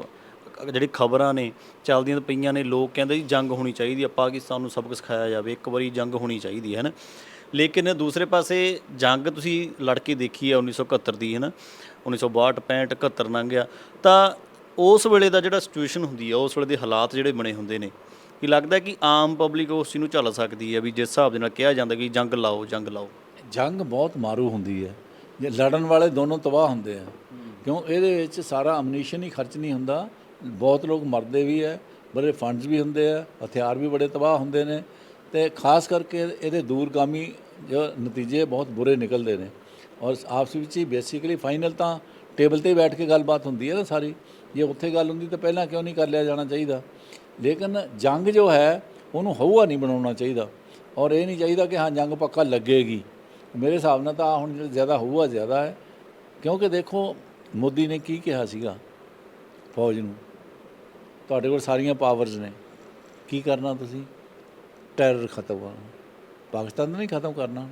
ਜਿਹੜੀ ਖਬਰਾਂ ਨੇ ਚੱਲਦੀਆਂ ਪਈਆਂ ਨੇ ਲੋਕ ਕਹਿੰਦੇ ਜੀ ਜੰਗ ਹੋਣੀ ਚਾਹੀਦੀ ਆ ਪਾਕਿਸਤਾਨ ਨੂੰ ਸਬਕ ਸਿਖਾਇਆ ਜਾਵੇ ਇੱਕ ਵਾਰੀ ਜੰਗ ਹੋਣੀ ਚਾਹੀਦੀ ਹੈ ਨਾ। ਲੇਕਿਨ ਦੂਸਰੇ ਪਾਸੇ ਜੰਗ ਤੁਸੀਂ ਲੜ ਕੇ ਦੇਖੀ ਹੈ 1971 ਦੀ ਹੈ ਨਾ? 1962 65 71 ਲੰਘ ਗਿਆ। ਤਾਂ ਉਸ ਵੇਲੇ ਦਾ ਜਿਹੜਾ ਸਿਚੁਏਸ਼ਨ ਹੁੰਦੀ ਹੈ ਉਸ ਵੇਲੇ ਦੇ ਹਾਲਾਤ ਜਿਹੜੇ ਬਣੇ ਹੁੰਦੇ ਨੇ ਕੀ ਲੱਗਦਾ ਕਿ ਆਮ ਪਬਲਿਕ ਉਸ ਨੂੰ ਝੱਲ ਸਕਦੀ ਹੈ ਵੀ ਜਿਸ ਹਿਸਾਬ ਦੇ ਨਾਲ ਕਿਹਾ ਜਾਂਦਾ ਕਿ ਜੰਗ ਲਾਓ ਜੰਗ ਲਾਓ। ਜੰਗ ਬਹੁਤ ਮਾਰੂ ਹੁੰਦੀ ਹੈ ਜੇ ਲੜਨ ਵਾਲੇ ਦੋਨੋਂ ਤਬਾਹ ਹੁੰਦੇ ਆ। ਕਿਉਂ? ਇਹਦੇ ਵਿੱਚ ਸਾਰਾ ਅਮਨੀਸ਼ਨ ਹੀ ਖਰਚ ਨਹੀਂ ਹੁੰਦਾ। ਬਹੁਤ ਲੋਕ ਮਰਦੇ ਵੀ ਹੈ, ਬੜੇ ਫੰਡਸ ਵੀ ਹੁੰਦੇ ਆ ਹਥਿਆਰ ਵੀ ਬੜੇ ਤਬਾਹ ਹੁੰਦੇ ਨੇ ਤੇ ਖਾਸ ਕਰਕੇ ਇਹਦੇ ਦੂਰਗਾਮੀ ਜੋ ਨਤੀਜੇ ਬਹੁਤ ਬੁਰੇ ਨਿਕਲਦੇ ਨੇ ਔਰ ਆਪਸ ਵਿੱਚ ਹੀ ਬੇਸਿਕਲੀ ਫਾਈਨਲ ਤਾਂ ਟੇਬਲ ਤੇ ਬੈਠ ਕੇ ਗੱਲਬਾਤ ਹੁੰਦੀ ਹੈ ਨਾ ਸਾਰੀ, ਜੇ ਉੱਥੇ ਗੱਲ ਹੁੰਦੀ ਤਾਂ ਪਹਿਲਾਂ ਕਿਉਂ ਨਹੀਂ ਕਰ ਲਿਆ ਜਾਣਾ ਚਾਹੀਦਾ? ਲੇਕਿਨ ਜੰਗ ਜੋ ਹੈ, ਉਹਨੂੰ ਹਊਆ ਨਹੀਂ ਬਣਾਉਣਾ ਚਾਹੀਦਾ ਔਰ ਇਹ ਨਹੀਂ ਚਾਹੀਦਾ ਕਿ ਹਾਂ ਜੰਗ ਪੱਕਾ ਲੱਗੇਗੀ। ਮੇਰੇ ਹਿਸਾਬ ਨਾਲ ਤਾਂ ਹੁਣ ਜਿਹੜਾ ਜ਼ਿਆਦਾ ਹਊਆ ਜ਼ਿਆਦਾ ਹੈ, ਕਿਉਂਕਿ ਦੇਖੋ ਮੋਦੀ ਨੇ ਕੀ ਕਿਹਾ ਸੀਗਾ ਫੌਜ ਨੂੰ? ਤੁਹਾਡੇ ਕੋਲ ਸਾਰੀਆਂ ਪਾਵਰਸ ਨੇ। ਕੀ ਕਰਨਾ ਤੁਸੀਂ? ਟੈਰਰ ਖਤਮ ਕਰਨਾ ਪਾਕਿਸਤਾਨ ਨਹੀਂ ਖਤਮ ਕਰਨਾ।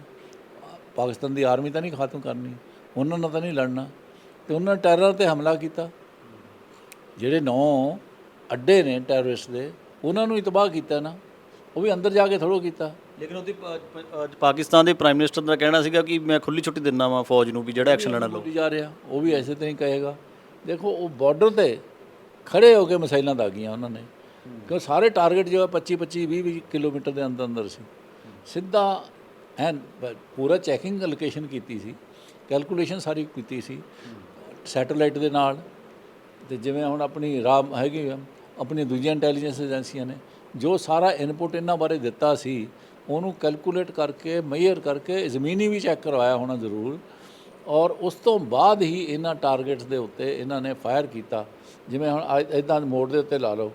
ਪਾਕਿਸਤਾਨ ਦੀ ਆਰਮੀ ਤਾਂ ਨਹੀਂ ਖਤਮ ਕਰਨੀ। ਉਹਨਾਂ ਨਾਲ ਤਾਂ ਨਹੀਂ ਲੜਨਾ। ਤੇ ਉਹਨਾਂ ਨੇ ਟੈਰਰ ਤੇ ਹਮਲਾ ਕੀਤਾ। ਜਿਹੜੇ ਨੌ ਅੱਡੇ ਨੇ ਟੈਰਰਿਸਟ ਦੇ ਉਹਨਾਂ ਨੂੰ ਹੀ ਤਬਾਹ ਕੀਤਾ ਨਾ। ਉਹ ਵੀ ਅੰਦਰ ਜਾ ਕੇ ਥੋੜੋ ਕੀਤਾ। ਲੇਕਿਨ ਉਹਦੀ ਪਾਕਿਸਤਾਨ ਦੇ ਪ੍ਰਾਈਮ ਮਿਨਿਸਟਰ ਦਾ ਕਹਿਣਾ ਸੀਗਾ ਕਿ ਮੈਂ ਖੁੱਲੀ ਛੁੱਟੀ ਦਿੰਦਾ ਵਾਂ ਫੌਜ ਨੂੰ ਵੀ ਜਿਹੜਾ ਐਕਸ਼ਨ ਲੈਣਾ ਲਓ। ਜਾ ਰਿਹਾ। ਉਹ ਵੀ ਐਸੇ ਤਰ੍ਹਾਂ ਹੀ ਕਹੇਗਾ। ਦੇਖੋ ਉਹ ਬਾਰਡਰ ਤੇ ਖੜੇ ਹੋ ਕੇ ਮਿਸਾਈਲਾਂ ਦਾਗੀਆਂ ਉਹਨਾਂ ਨੇ। ਕਿਉਂ ਸਾਰੇ ਟਾਰਗੇਟ ਜੋ ਹੈ 25 25 20 20 ਕਿਲੋਮੀਟਰ ਦੇ ਅੰਦਰ ਅੰਦਰ ਸੀ। ਸਿੱਧਾ ਐਨ ਪੂਰਾ ਚੈਕਿੰਗ ਲੋਕੇਸ਼ਨ ਕੀਤੀ ਸੀ। ਕੈਲਕੂਲੇਸ਼ਨ ਸਾਰੀ ਕੀਤੀ ਸੀ। ਸੈਟੇਲਾਈਟ ਦੇ ਨਾਲ ਤੇ ਜਿਵੇਂ ਹੁਣ ਆਪਣੀ ਰਾਮ ਹੈਗੀ ਆ, ਆਪਣੀ ਦੂਜੀਆਂ ਇੰਟੈਲੀਜੈਂਸ ਏਜੰਸੀਆਂ ਨੇ ਜੋ ਸਾਰਾ ਇਨਪੁਟ ਇਹਨਾਂ ਬਾਰੇ ਦਿੱਤਾ ਸੀ ਉਹਨੂੰ ਕੈਲਕੂਲੇਟ ਕਰਕੇ ਮੇਜ਼ਰ ਕਰਕੇ ਜ਼ਮੀਨੀ ਵੀ ਚੈੱਕ ਕਰਵਾਇਆ ਹੋਣਾ ਜ਼ਰੂਰ। ਔਰ ਉਸ ਤੋਂ ਬਾਅਦ ਹੀ ਇਹਨਾਂ ਟਾਰਗੇਟਸ ਦੇ ਉੱਤੇ ਇਹਨਾਂ ਨੇ ਫਾਇਰ ਕੀਤਾ। ਜਿਵੇਂ ਹੁਣ ਇਦਾਂ ਮੋੜ ਦੇ ਉੱਤੇ ਲਾ ਲਓ।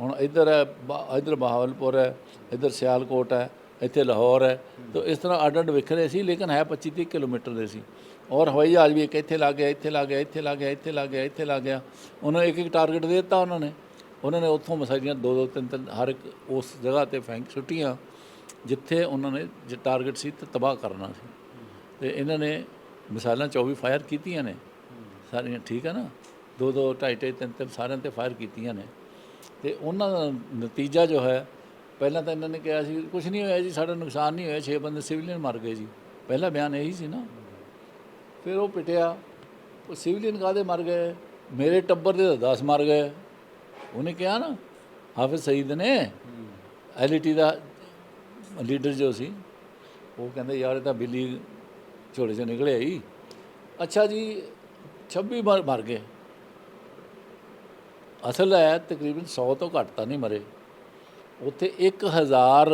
ਹੁਣ ਇੱਧਰ ਹੈ, ਬਾ- ਇੱਧਰ ਬਹਾਵਲਪੁਰ ਹੈ, ਇੱਧਰ ਸਿਆਲਕੋਟ ਹੈ, ਇੱਥੇ ਲਾਹੌਰ ਹੈ। ਤਾਂ ਇਸ ਤਰ੍ਹਾਂ ਅੱਡ ਅੱਡ ਵਿਖਰੇ ਸੀ, ਲੇਕਿਨ ਹੈ 25 30 ਕਿਲੋਮੀਟਰ ਦੇ ਸੀ। ਔਰ ਹਵਾਈ ਜਹਾਜ਼ ਵੀ ਇੱਕ ਇੱਥੇ ਲੱਗ ਗਿਆ, ਇੱਥੇ ਲੱਗ ਗਿਆ, ਇੱਥੇ ਲੱਗ ਗਿਆ, ਇੱਥੇ ਲੱਗ ਗਿਆ, ਇੱਥੇ ਲੱਗ ਗਿਆ। ਉਹਨਾਂ ਇੱਕ ਇੱਕ ਟਾਰਗੇਟ ਦੇ ਦਿੱਤਾ ਉਹਨਾਂ ਨੇ। ਉਹਨਾਂ ਨੇ ਉੱਥੋਂ ਮਿਸਾਈਲਾਂ ਦੋ ਦੋ ਤਿੰਨ ਤਿੰਨ ਹਰ ਇੱਕ ਉਸ ਜਗ੍ਹਾ ਤੇ ਫੈਂਕ ਸੁੱਟੀਆਂ, ਜਿੱਥੇ ਉਹਨਾਂ ਨੇ ਜੇ ਟਾਰਗੇਟ ਸੀ ਤੇ ਤਬਾਹ ਕਰਨਾ ਸੀ। ਤੇ ਇਹਨਾਂ ਨੇ ਮਿਸਾਈਲਾਂ 24 ਫਾਇਰ ਕੀਤੀਆਂ ਨੇ। ਸਾਰੀਆਂ ਠੀਕ ਹੈ ਨਾ? ਦੋ ਦੋ ਢਾਈ ਢਾਈ ਤਿੰਨ ਤਿੰਨ ਸਾਰਿਆਂ ਤੇ ਫਾਇਰ ਕੀਤੀਆਂ ਨੇ। ਤੇ ਉਹਨਾਂ ਦਾ ਨਤੀਜਾ ਜੋ ਹੈ ਪਹਿਲਾਂ ਤਾਂ ਇਹਨਾਂ ਨੇ ਕਿਹਾ ਸੀ ਕੁਝ ਨਹੀਂ ਹੋਇਆ ਜੀ ਸਾਡਾ ਨੁਕਸਾਨ ਨਹੀਂ ਹੋਇਆ 6 ਬੰਦੇ ਸਿਵਲੀਅਨ ਮਰ ਗਏ ਜੀ। ਪਹਿਲਾ ਬਿਆਨ ਇਹੀ ਸੀ ਨਾ। ਫਿਰ ਉਹ ਪਿਟਿਆ ਉਹ ਸਿਵਲੀਅਨ ਕਾਦੇ ਮਰ ਗਏ? ਮੇਰੇ ਟੱਬਰ ਦੇ 10 ਮਰ ਗਏ। ਉਹਨੇ ਕਿਹਾ ਨਾ ਹਾਫਿਜ਼ ਸਈਦ ਨੇ ਐਲਟੀ ਦਾ ਲੀਡਰ ਜੋ ਸੀ ਉਹ ਕਹਿੰਦੇ ਯਾਰ ਇਹ ਤਾਂ ਬਿੱਲੀ ਝੋਲੇ ਚੋਂ ਨਿਕਲਿਆ ਹੀ ਅੱਛਾ ਜੀ 26 ਮਰ ਮਰ ਗਏ। ਅਸਲ ਹੈ, ਤਕਰੀਬਨ 100 ਤੋਂ ਘੱਟ ਤਾਂ ਨਹੀਂ ਮਰੇ। ਉੱਥੇ 1000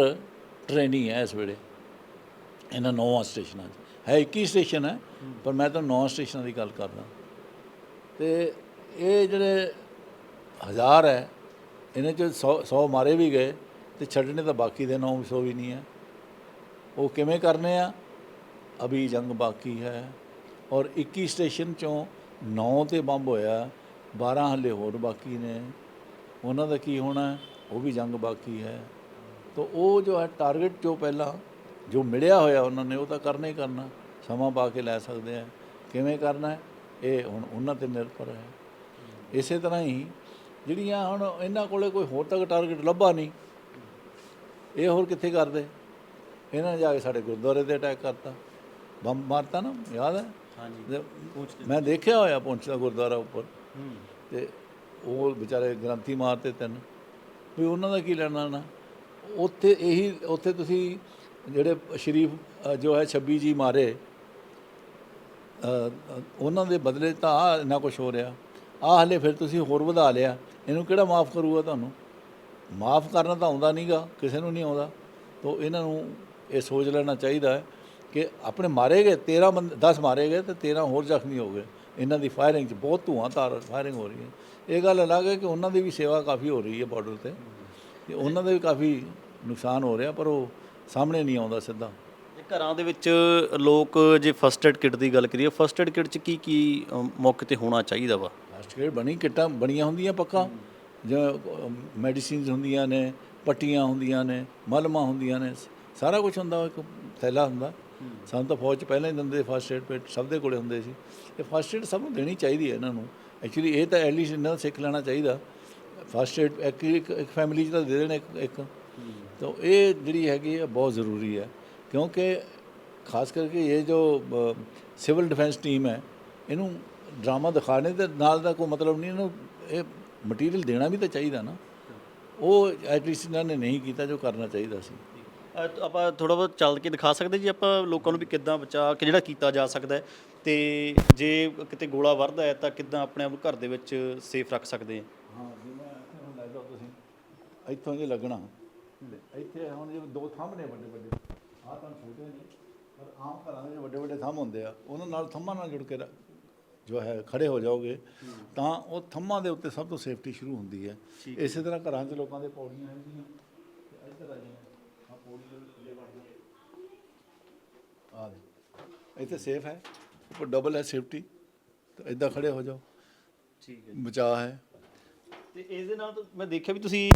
ਟ੍ਰੇਨੀ ਹੈ ਇਸ ਵੇਲੇ, ਇਹਨਾਂ ਨੌਂ ਸਟੇਸ਼ਨਾਂ 'ਚ। ਹੈ 21 ਸਟੇਸ਼ਨ ਹੈ, ਪਰ ਮੈਂ ਤਾਂ ਨੌਂ ਸਟੇਸ਼ਨਾਂ ਦੀ ਗੱਲ ਕਰਦਾ। ਤੇ ਇਹ ਜਿਹੜੇ ਹਜ਼ਾਰ ਹੈ, ਇਹਨਾਂ 'ਚ 100 100 ਮਾਰੇ ਵੀ ਗਏ, ਤੇ ਛੱਡਣੇ ਤਾਂ ਬਾਕੀ ਦੇ 900 ਵੀ ਨਹੀਂ ਹੈ। ਉਹ ਕਿਵੇਂ ਕਰਨੇ ਆ? ਅਭੀ ਜੰਗ ਬਾਕੀ ਹੈ। ਔਰ 21 ਸਟੇਸ਼ਨ ਚੋਂ 9 ਤੇ ਬੰਬ ਹੋਇਆ 12 ਹਲੇ ਹੋਰ ਬਾਕੀ ਨੇ। ਉਹਨਾਂ ਦਾ ਕੀ ਹੋਣਾ, ਉਹ ਵੀ ਜੰਗ ਬਾਕੀ ਹੈ। ਤਾਂ ਉਹ ਜੋ ਹੈ ਟਾਰਗੇਟ ਜੋ ਪਹਿਲਾਂ ਜੋ ਮਿਲਿਆ ਹੋਇਆ ਉਹਨਾਂ ਨੇ, ਉਹ ਤਾਂ ਕਰਨਾ ਹੀ ਕਰਨਾ। ਸਮਾਂ ਪਾ ਕੇ ਲੈ ਸਕਦੇ ਆ। ਕਿਵੇਂ ਕਰਨਾ ਇਹ ਹੁਣ ਉਹਨਾਂ ਤੇ ਨਿਰਭਰ ਹੈ। ਇਸੇ ਤਰ੍ਹਾਂ ਹੀ ਜਿਹੜੀਆਂ ਹੁਣ ਇਹਨਾਂ ਕੋਲੇ ਕੋਈ ਹੋਰ ਤੱਕ ਟਾਰਗੇਟ ਲੱਭਾ ਨਹੀਂ, ਇਹ ਹੋਰ ਕਿੱਥੇ ਕਰਦੇ? ਇਹਨਾਂ ਨੇ ਜਾ ਕੇ ਸਾਡੇ ਗੁਰਦੁਆਰੇ ਤੇ ਅਟੈਕ ਕਰਤਾ। ਬੰਬ ਮਾਰਤਾ ਨਾ ਯਾਦ ਹੈ? ਹਾਂਜੀ। ਮੈਂ ਦੇਖਿਆ ਹੋਇਆ ਪੁੰਛ ਦਾ ਗੁਰਦੁਆਰਾ ਉੱਪਰ। ਤੇ ਉਹ ਵਿਚਾਰੇ ਗ੍ਰੰਥੀ ਮਾਰਤੇ ਤਿੰਨ। ਵੀ ਉਹਨਾਂ ਦਾ ਕੀ ਲੈਣਾ ਨਾ ਉੱਥੇ ਇਹੀ ਉੱਥੇ ਤੁਸੀਂ ਜਿਹੜੇ ਸ਼ਰੀਫ ਜੋ ਹੈ 26 ਜੀ ਮਾਰੇ ਉਹਨਾਂ ਦੇ ਬਦਲੇ ਤਾਂ ਆ ਇੰਨਾ ਕੁਝ ਹੋ ਰਿਹਾ। ਆ ਹਲੇ ਫਿਰ ਤੁਸੀਂ ਹੋਰ ਵਧਾ ਲਿਆ। ਇਹਨੂੰ ਕਿਹੜਾ ਮਾਫ ਕਰੂਗਾ ਤੁਹਾਨੂੰ? ਮਾਫ ਕਰਨਾ ਤਾਂ ਆਉਂਦਾ ਨਹੀਂਗਾ ਕਿਸੇ ਨੂੰ ਨਹੀਂ ਆਉਂਦਾ। ਤਾਂ ਇਹਨਾਂ ਨੂੰ ਇਹ ਸੋਚ ਲੈਣਾ ਚਾਹੀਦਾ ਹੈ ਕਿ ਆਪਣੇ ਮਾਰੇ ਗਏ 13 ਬੰਦੇ 10 ਮਾਰੇ ਗਏ ਤੇ 13 ਹੋਰ ਜ਼ਖਮੀ ਹੋ ਗਏ। ਇਹਨਾਂ ਦੀ ਫਾਇਰਿੰਗ 'ਚ ਬਹੁਤ ਧੂਆਂ ਧਾਰ ਫਾਇਰਿੰਗ ਹੋ ਰਹੀ ਹੈ। ਇਹ ਗੱਲ ਅਲੱਗ ਹੈ ਕਿ ਉਹਨਾਂ ਦੀ ਵੀ ਸੇਵਾ ਕਾਫੀ ਹੋ ਰਹੀ ਹੈ ਬਾਰਡਰ ਤੇ। ਤੇ ਉਹਨਾਂ ਦਾ ਵੀ ਕਾਫੀ ਨੁਕਸਾਨ ਹੋ ਰਿਹਾ ਪਰ ਉਹ ਸਾਹਮਣੇ ਨਹੀਂ ਆਉਂਦਾ ਸਿੱਧਾ। ਜੇ ਘਰਾਂ ਦੇ ਵਿੱਚ ਲੋਕ ਜੇ ਫਸਟ ਏਡ ਕਿਟ ਦੀ ਗੱਲ ਕਰੀਏ ਫਸਟ ਏਡ ਕਿਟ ਚ ਕੀ ਕੀ ਮੌਕੇ ਤੇ ਹੋਣਾ ਚਾਹੀਦਾ ਵਾ? ਫਸਟ ਏਡ ਬਣੀ ਕਿੱਟਾਂ ਬਣੀਆਂ ਹੁੰਦੀਆਂ ਪੱਕਾ। ਜਾਂ ਮੈਡੀਸਿਨਸ ਹੁੰਦੀਆਂ ਨੇ ਪੱਟੀਆਂ ਹੁੰਦੀਆਂ ਨੇ ਮਲਮਾਂ ਹੁੰਦੀਆਂ ਨੇ ਸਾਰਾ ਕੁਝ ਹੁੰਦਾ ਇੱਕ ਥੈਲਾ ਹੁੰਦਾ। ਸਾਨੂੰ ਤਾਂ ਫੌਜ ਚ ਪਹਿਲਾਂ ਹੀ ਦਿੰਦੇ ਫਸਟ ਏਡ ਪੇਟ ਸਭ ਦੇ ਕੋਲੇ ਹੁੰਦੇ ਸੀ। ਇਹ ਫਸਟ ਏਡ ਸਭ ਨੂੰ ਦੇਣੀ ਚਾਹੀਦੀ ਹੈ ਇਹਨਾਂ ਨੂੰ। ਐਕਚੁਅਲੀ ਇਹ ਤਾਂ ਐਟਲੀਸਟ ਇਹਨਾਂ ਨੂੰ ਸਿੱਖ ਲੈਣਾ ਚਾਹੀਦਾ। ਫਸਟ ਏਡ ਇੱਕ ਇੱਕ ਫੈਮਿਲੀ ਚ ਤਾਂ ਦੇ ਦੇਣ ਇੱਕ ਇੱਕ। ਤਾਂ ਇਹ ਜਿਹੜੀ ਹੈਗੀ ਹੈ ਬਹੁਤ ਜ਼ਰੂਰੀ ਹੈ। ਕਿਉਂਕਿ ਖਾਸ ਕਰਕੇ ਇਹ ਜੋ ਸਿਵਲ ਡਿਫੈਂਸ ਟੀਮ ਹੈ, ਇਹਨੂੰ ਡਰਾਮਾ ਦਿਖਾਣੇ ਦੇ ਨਾਲ ਦਾ ਕੋਈ ਮਤਲਬ ਨਹੀਂ, ਇਹਨੂੰ ਇਹ ਮਟੀਰੀਅਲ ਦੇਣਾ ਵੀ ਤਾਂ ਚਾਹੀਦਾ ਨਾ। ਉਹ ਐਟਲੀਸਟ ਇਹਨਾਂ ਨੇ ਨਹੀਂ ਕੀਤਾ ਜੋ ਕਰਨਾ ਚਾਹੀਦਾ ਸੀ। ਅ, ਆਪਾਂ ਥੋੜਾ ਬਹੁਤ ਚੱਲ ਕੇ ਦਿਖਾ ਸਕਦੇ ਜੀ ਆਪਾਂ ਲੋਕਾਂ ਨੂੰ ਵੀ ਕਿੱਦਾਂ ਬਚਾ ਕਿ ਜਿਹੜਾ ਕੀਤਾ ਜਾ ਸਕਦਾ ਹੈ ਤੇ ਜੇ ਕਿਤੇ ਗੋਲਾ ਵਰਦਾ ਹੈ ਤਾਂ ਕਿੱਦਾਂ ਆਪਣੇ ਆਪ ਨੂੰ ਘਰ ਦੇ ਵਿੱਚ ਸੇਫ ਰੱਖ ਸਕਦੇ ਹਾਂ? ਹਾਂ ਜਿਵੇਂ ਇੱਥੇ ਹੁਣ ਲੈ ਜਾਓ ਤੁਸੀਂ। ਇੱਥੋਂ ਜੇ ਲੱਗਣਾ। ਇੱਥੇ ਹੁਣ ਜਿਵੇਂ ਦੋ ਥੰਮ ਨੇ ਵੱਡੇ ਵੱਡੇ। ਆਹ ਤਾਂ ਛੋਟੇ ਨੇ ਪਰ ਆਮ ਘਰਾਂ ਦੇ ਵੱਡੇ ਵੱਡੇ ਥੰਮ ਹੁੰਦੇ ਆ ਉਹਨਾਂ ਨਾਲ ਥੰਮਾਂ ਨਾਲ ਜੁੜ ਕੇ ਰ- ਜੋ ਹੈ ਖੜੇ ਹੋ ਜਾਓਗੇ ਤਾਂ ਉਹ ਥੰਮਾਂ ਦੇ ਉੱਤੇ ਸਭ ਤੋਂ ਸੇਫਟੀ ਸ਼ੁਰੂ ਹੁੰਦੀ ਹੈ। ਇਸੇ ਤਰ੍ਹਾਂ ਘਰਾਂ 'ਚ ਲੋਕਾਂ ਦੇ ਪੌੜੀਆਂ ਹੁੰਦੀਆਂ ਤੇ ਇੱਧਰ ਆ ਜਾਣਾ ਆ ਪੌੜੀ ਦੇ ਵਿੱਚ ਥੱਲੇ ਵੜ ਜਾਓ ਆ ਦੇ। ਇੱਥੇ ਸੇਫ ਹੈ। ਉੱਪਰ ਡਬਲ ਹੈ ਸੇਫਟੀ ਤਾਂ ਇੱਦਾਂ ਖੜੇ ਹੋ ਜਾਓ। ਠੀਕ ਹੈ ਬਚਾਅ ਹੈ। ਤੇ ਇਸ ਦੇ ਨਾਲ ਤਾਂ ਮੈਂ ਦੇਖਿਆ ਵੀ ਤੁਸੀਂ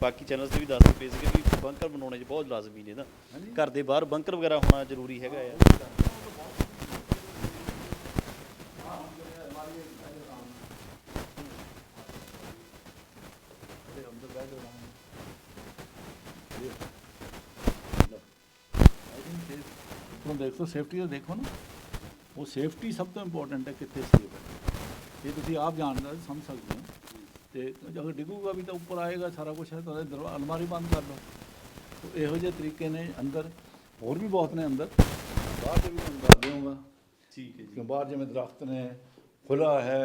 ਬਾਕੀ ਚੈਨਲਸ ਤੇ ਵੀ ਦੱਸਦੇ ਪਏ ਸੀਗੇ ਵੀ ਬੰਕਰ ਬਣਾਉਣੇ 'ਚ ਬਹੁਤ ਲਾਜ਼ਮੀ ਨੇ ਨਾ। ਘਰ ਦੇ ਬਾਹਰ ਬੰਕਰ ਵਗੈਰਾ ਹੋਣਾ ਜ਼ਰੂਰੀ ਹੈਗਾ ਆ ਤੇ ਅੰਦਰ ਬਹਿ ਜਾਓ ਆਰਾਮ ਨਾਲ ਦੇਖੋ ਸੇਫਟੀ ਦਾ ਦੇਖੋ ਨਾ। ਉਹ ਸੇਫਟੀ ਸਭ ਤੋਂ ਇੰਪੋਰਟੈਂਟ ਹੈ ਕਿੱਥੇ ਸੇਫ ਹੈ। ਇਹ ਤੁਸੀਂ ਆਪ ਜਾਣਦਾ ਸਮਝ ਸਕਦੇ ਹੋ। ਤੇ ਅਗਰ ਡਿੱਗੂਗਾ ਵੀ ਤਾਂ ਉੱਪਰ ਆਏਗਾ ਸਾਰਾ ਕੁਝ ਹੈ ਤਾਂ ਦਰਵਾ ਅਲਮਾਰੀ ਬੰਦ ਕਰ ਲਓ ਤੋ ਇਹੋ ਜਿਹੇ ਤਰੀਕੇ ਨੇ ਅੰਦਰ। ਹੋਰ ਵੀ ਬਹੁਤ ਨੇ ਅੰਦਰ। ਬਾਹਰ ਦੇ ਵੀ ਤੁਹਾਨੂੰ ਦੱਸ ਦਿਆਂਗਾ ਠੀਕ ਹੈ ਕਿ ਬਾਹਰ ਜਿਵੇਂ ਦਰਖਤ ਨੇ ਖੁੱਲਾ ਹੈ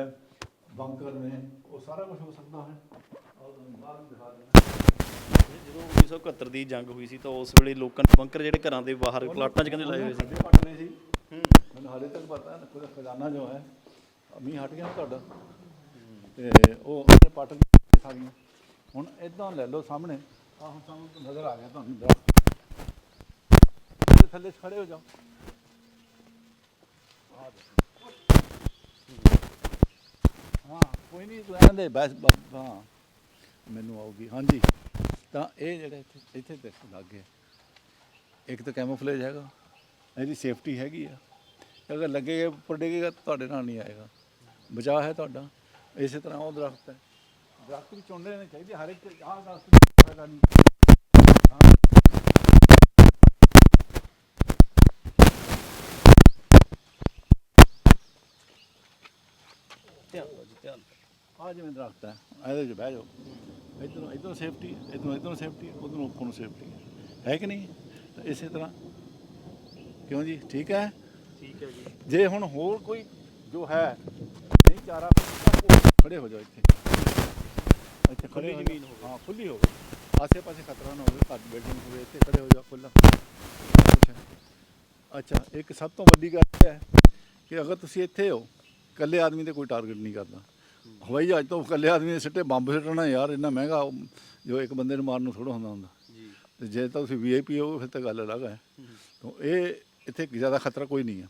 ਬੰਕਰ ਨੇ ਉਹ ਸਾਰਾ ਕੁਝ ਹੋ ਸਕਦਾ ਹੈ। ਤੁਹਾਨੂੰ ਬਾਹਰ ਦਿਖਾ ਦਿੰਦਾ। ਜਦੋਂ 1971 ਦੀ ਜੰਗ ਹੋਈ ਸੀ ਤਾਂ ਉਸ ਵੇਲੇ ਲੋਕਾਂ ਨੇ ਬੰਕਰ ਜਿਹੜੇ ਘਰਾਂ ਦੇ ਬਾਹਰ ਪਲਾਟਾਂ 'ਚ ਕਹਿੰਦੇ ਲਾਏ ਹੋਏ ਸੀ। ਖੱਡੇ ਪੱਟਨੇ ਸੀ ਮੈਨੂੰ ਹਾਲੇ ਤੱਕ ਪਤਾ ਹੈ ਕੋਈ ਖਜ਼ਾਨਾ ਜੋ ਹੈ ਮੀਂਹ ਹਟ ਗਿਆ ਤੁਹਾਡਾ। ਤੇ ਉਹ ਉਹਨੇ ਪੱਟ ਸਾਰੀਆਂ। ਹੁਣ ਇਦਾਂ ਲੈ ਲਓ ਸਾਹਮਣੇ ਆਹ ਹੁਣ ਸਾਨੂੰ ਨਜ਼ਰ ਆ ਗਿਆ ਤੁਹਾਨੂੰ ਦਰਖਤ ਥੱਲੇ ਖੜੇ ਹੋ ਜਾਓ। ਹਾਂ ਕੋਈ ਨਹੀਂ ਆਂਦੇ ਬਸ ਹਾਂ। ਮੈਨੂੰ ਆਉਗੀ ਹਾਂਜੀ। ਤਾਂ ਇਹ ਜਿਹੜਾ ਇੱਥੇ ਇੱਥੇ ਦੇਖੋ ਲੱਗੇ ਇੱਕ ਤਾਂ ਕੈਮੋਫਲੇਜ ਹੈਗਾ। ਇਹਦੀ ਸੇਫਟੀ ਹੈਗੀ ਆ। ਅਗਰ ਲੱਗੇਗਾ ਉੱਪਰ ਡਿੱਗੇਗਾ ਤਾਂ ਤੁਹਾਡੇ ਨਾਲ ਨਹੀਂ ਆਏਗਾ। ਬਚਾਅ ਹੈ ਤੁਹਾਡਾ। ਇਸੇ ਤਰ੍ਹਾਂ ਉਹ ਦਰਖਤ ਹੈ। ਦਰਖਤ ਵੀ ਚੁਣਨੇ ਨੇ ਚਾਹੀਦੇ। ਹਰ ਇੱਕ ਆਹ ਦਰਖਤ ਫਾਇਦਾ ਨਹੀਂ। ਧਿਆਨ ਦਿਓ ਜੀ, ਧਿਆਨ ਆ ਜਿਵੇਂ ਦਰਖਤ ਹੈ, ਇਹਦੇ 'ਚ ਬਹਿ ਜਾਓ। ਇੱਧਰੋਂ ਇੱਧਰੋਂ ਸੇਫਟੀ ਇੱਧਰੋਂ ਇੱਧਰੋਂ ਸੇਫਟੀ ਉਧਰੋਂ ਉੱਪਰ ਨੂੰ ਸੇਫਟੀ ਹੈ ਕਿ ਨਹੀਂ? ਤਾਂ ਇਸੇ ਤਰ੍ਹਾਂ। ਕਿਉਂ ਜੀ? ਠੀਕ ਹੈ? ਠੀਕ ਹੈ ਜੀ। ਜੇ ਹੁਣ ਹੋਰ ਕੋਈ ਜੋ ਹੈ ਨਹੀਂ ਚਾਰਾ ਖੜੇ ਹੋ ਜਾਓ ਇੱਥੇ। ਇੱਥੇ ਖੜੇ ਖੁੱਲੀ ਹੋ ਜ਼ਮੀਨ। ਹੋਵੇ। ਹਾਂ ਖੁੱਲੀ ਹੋਵੇ। ਆਸੇ ਪਾਸੇ ਖਤਰਾ ਨਾ ਹੋਵੇ ਘਰ ਬਿਲਡਿੰਗ ਹੋਵੇ ਇੱਥੇ ਖੜੇ ਹੋ ਜਾਓ ਖੁੱਲਾ। ਅੱਛਾ। ਇੱਕ ਸਭ ਤੋਂ ਵੱਡੀ ਗੱਲ ਇਹ ਹੈ ਕਿ ਅਗਰ ਤੁਸੀਂ ਇੱਥੇ ਹੋ ਇਕੱਲੇ ਆਦਮੀ ਤੇ ਕੋਈ ਟਾਰਗੇਟ ਨਹੀਂ ਕਰਦਾ। ਹਵਾਈ ਜਹਾਜ਼ ਤੋਂ ਇਕੱਲੇ ਆਦਮੀ ਦੇ ਸਿੱਟੇ ਬੰਬ ਸਿੱਟਣਾ ਯਾਰ ਇੰਨਾ ਮਹਿੰਗਾ ਜੋ ਇੱਕ ਬੰਦੇ ਨੂੰ ਮਾਰਨ ਨੂੰ ਥੋੜਾ ਹੁੰਦਾ ਹੁੰਦਾ। ਜੀ। ਤੇ ਜੇ ਤਾਂ ਤੁਸੀਂ ਵੀਆਈਪੀ ਹੋ ਫਿਰ ਤਾਂ ਗੱਲ ਅਲੱਗ ਹੈ। ਤਾਂ ਇਹ ਇੱਥੇ ਜ਼ਿਆਦਾ ਖਤਰਾ ਕੋਈ ਨਹੀਂ ਹੈ।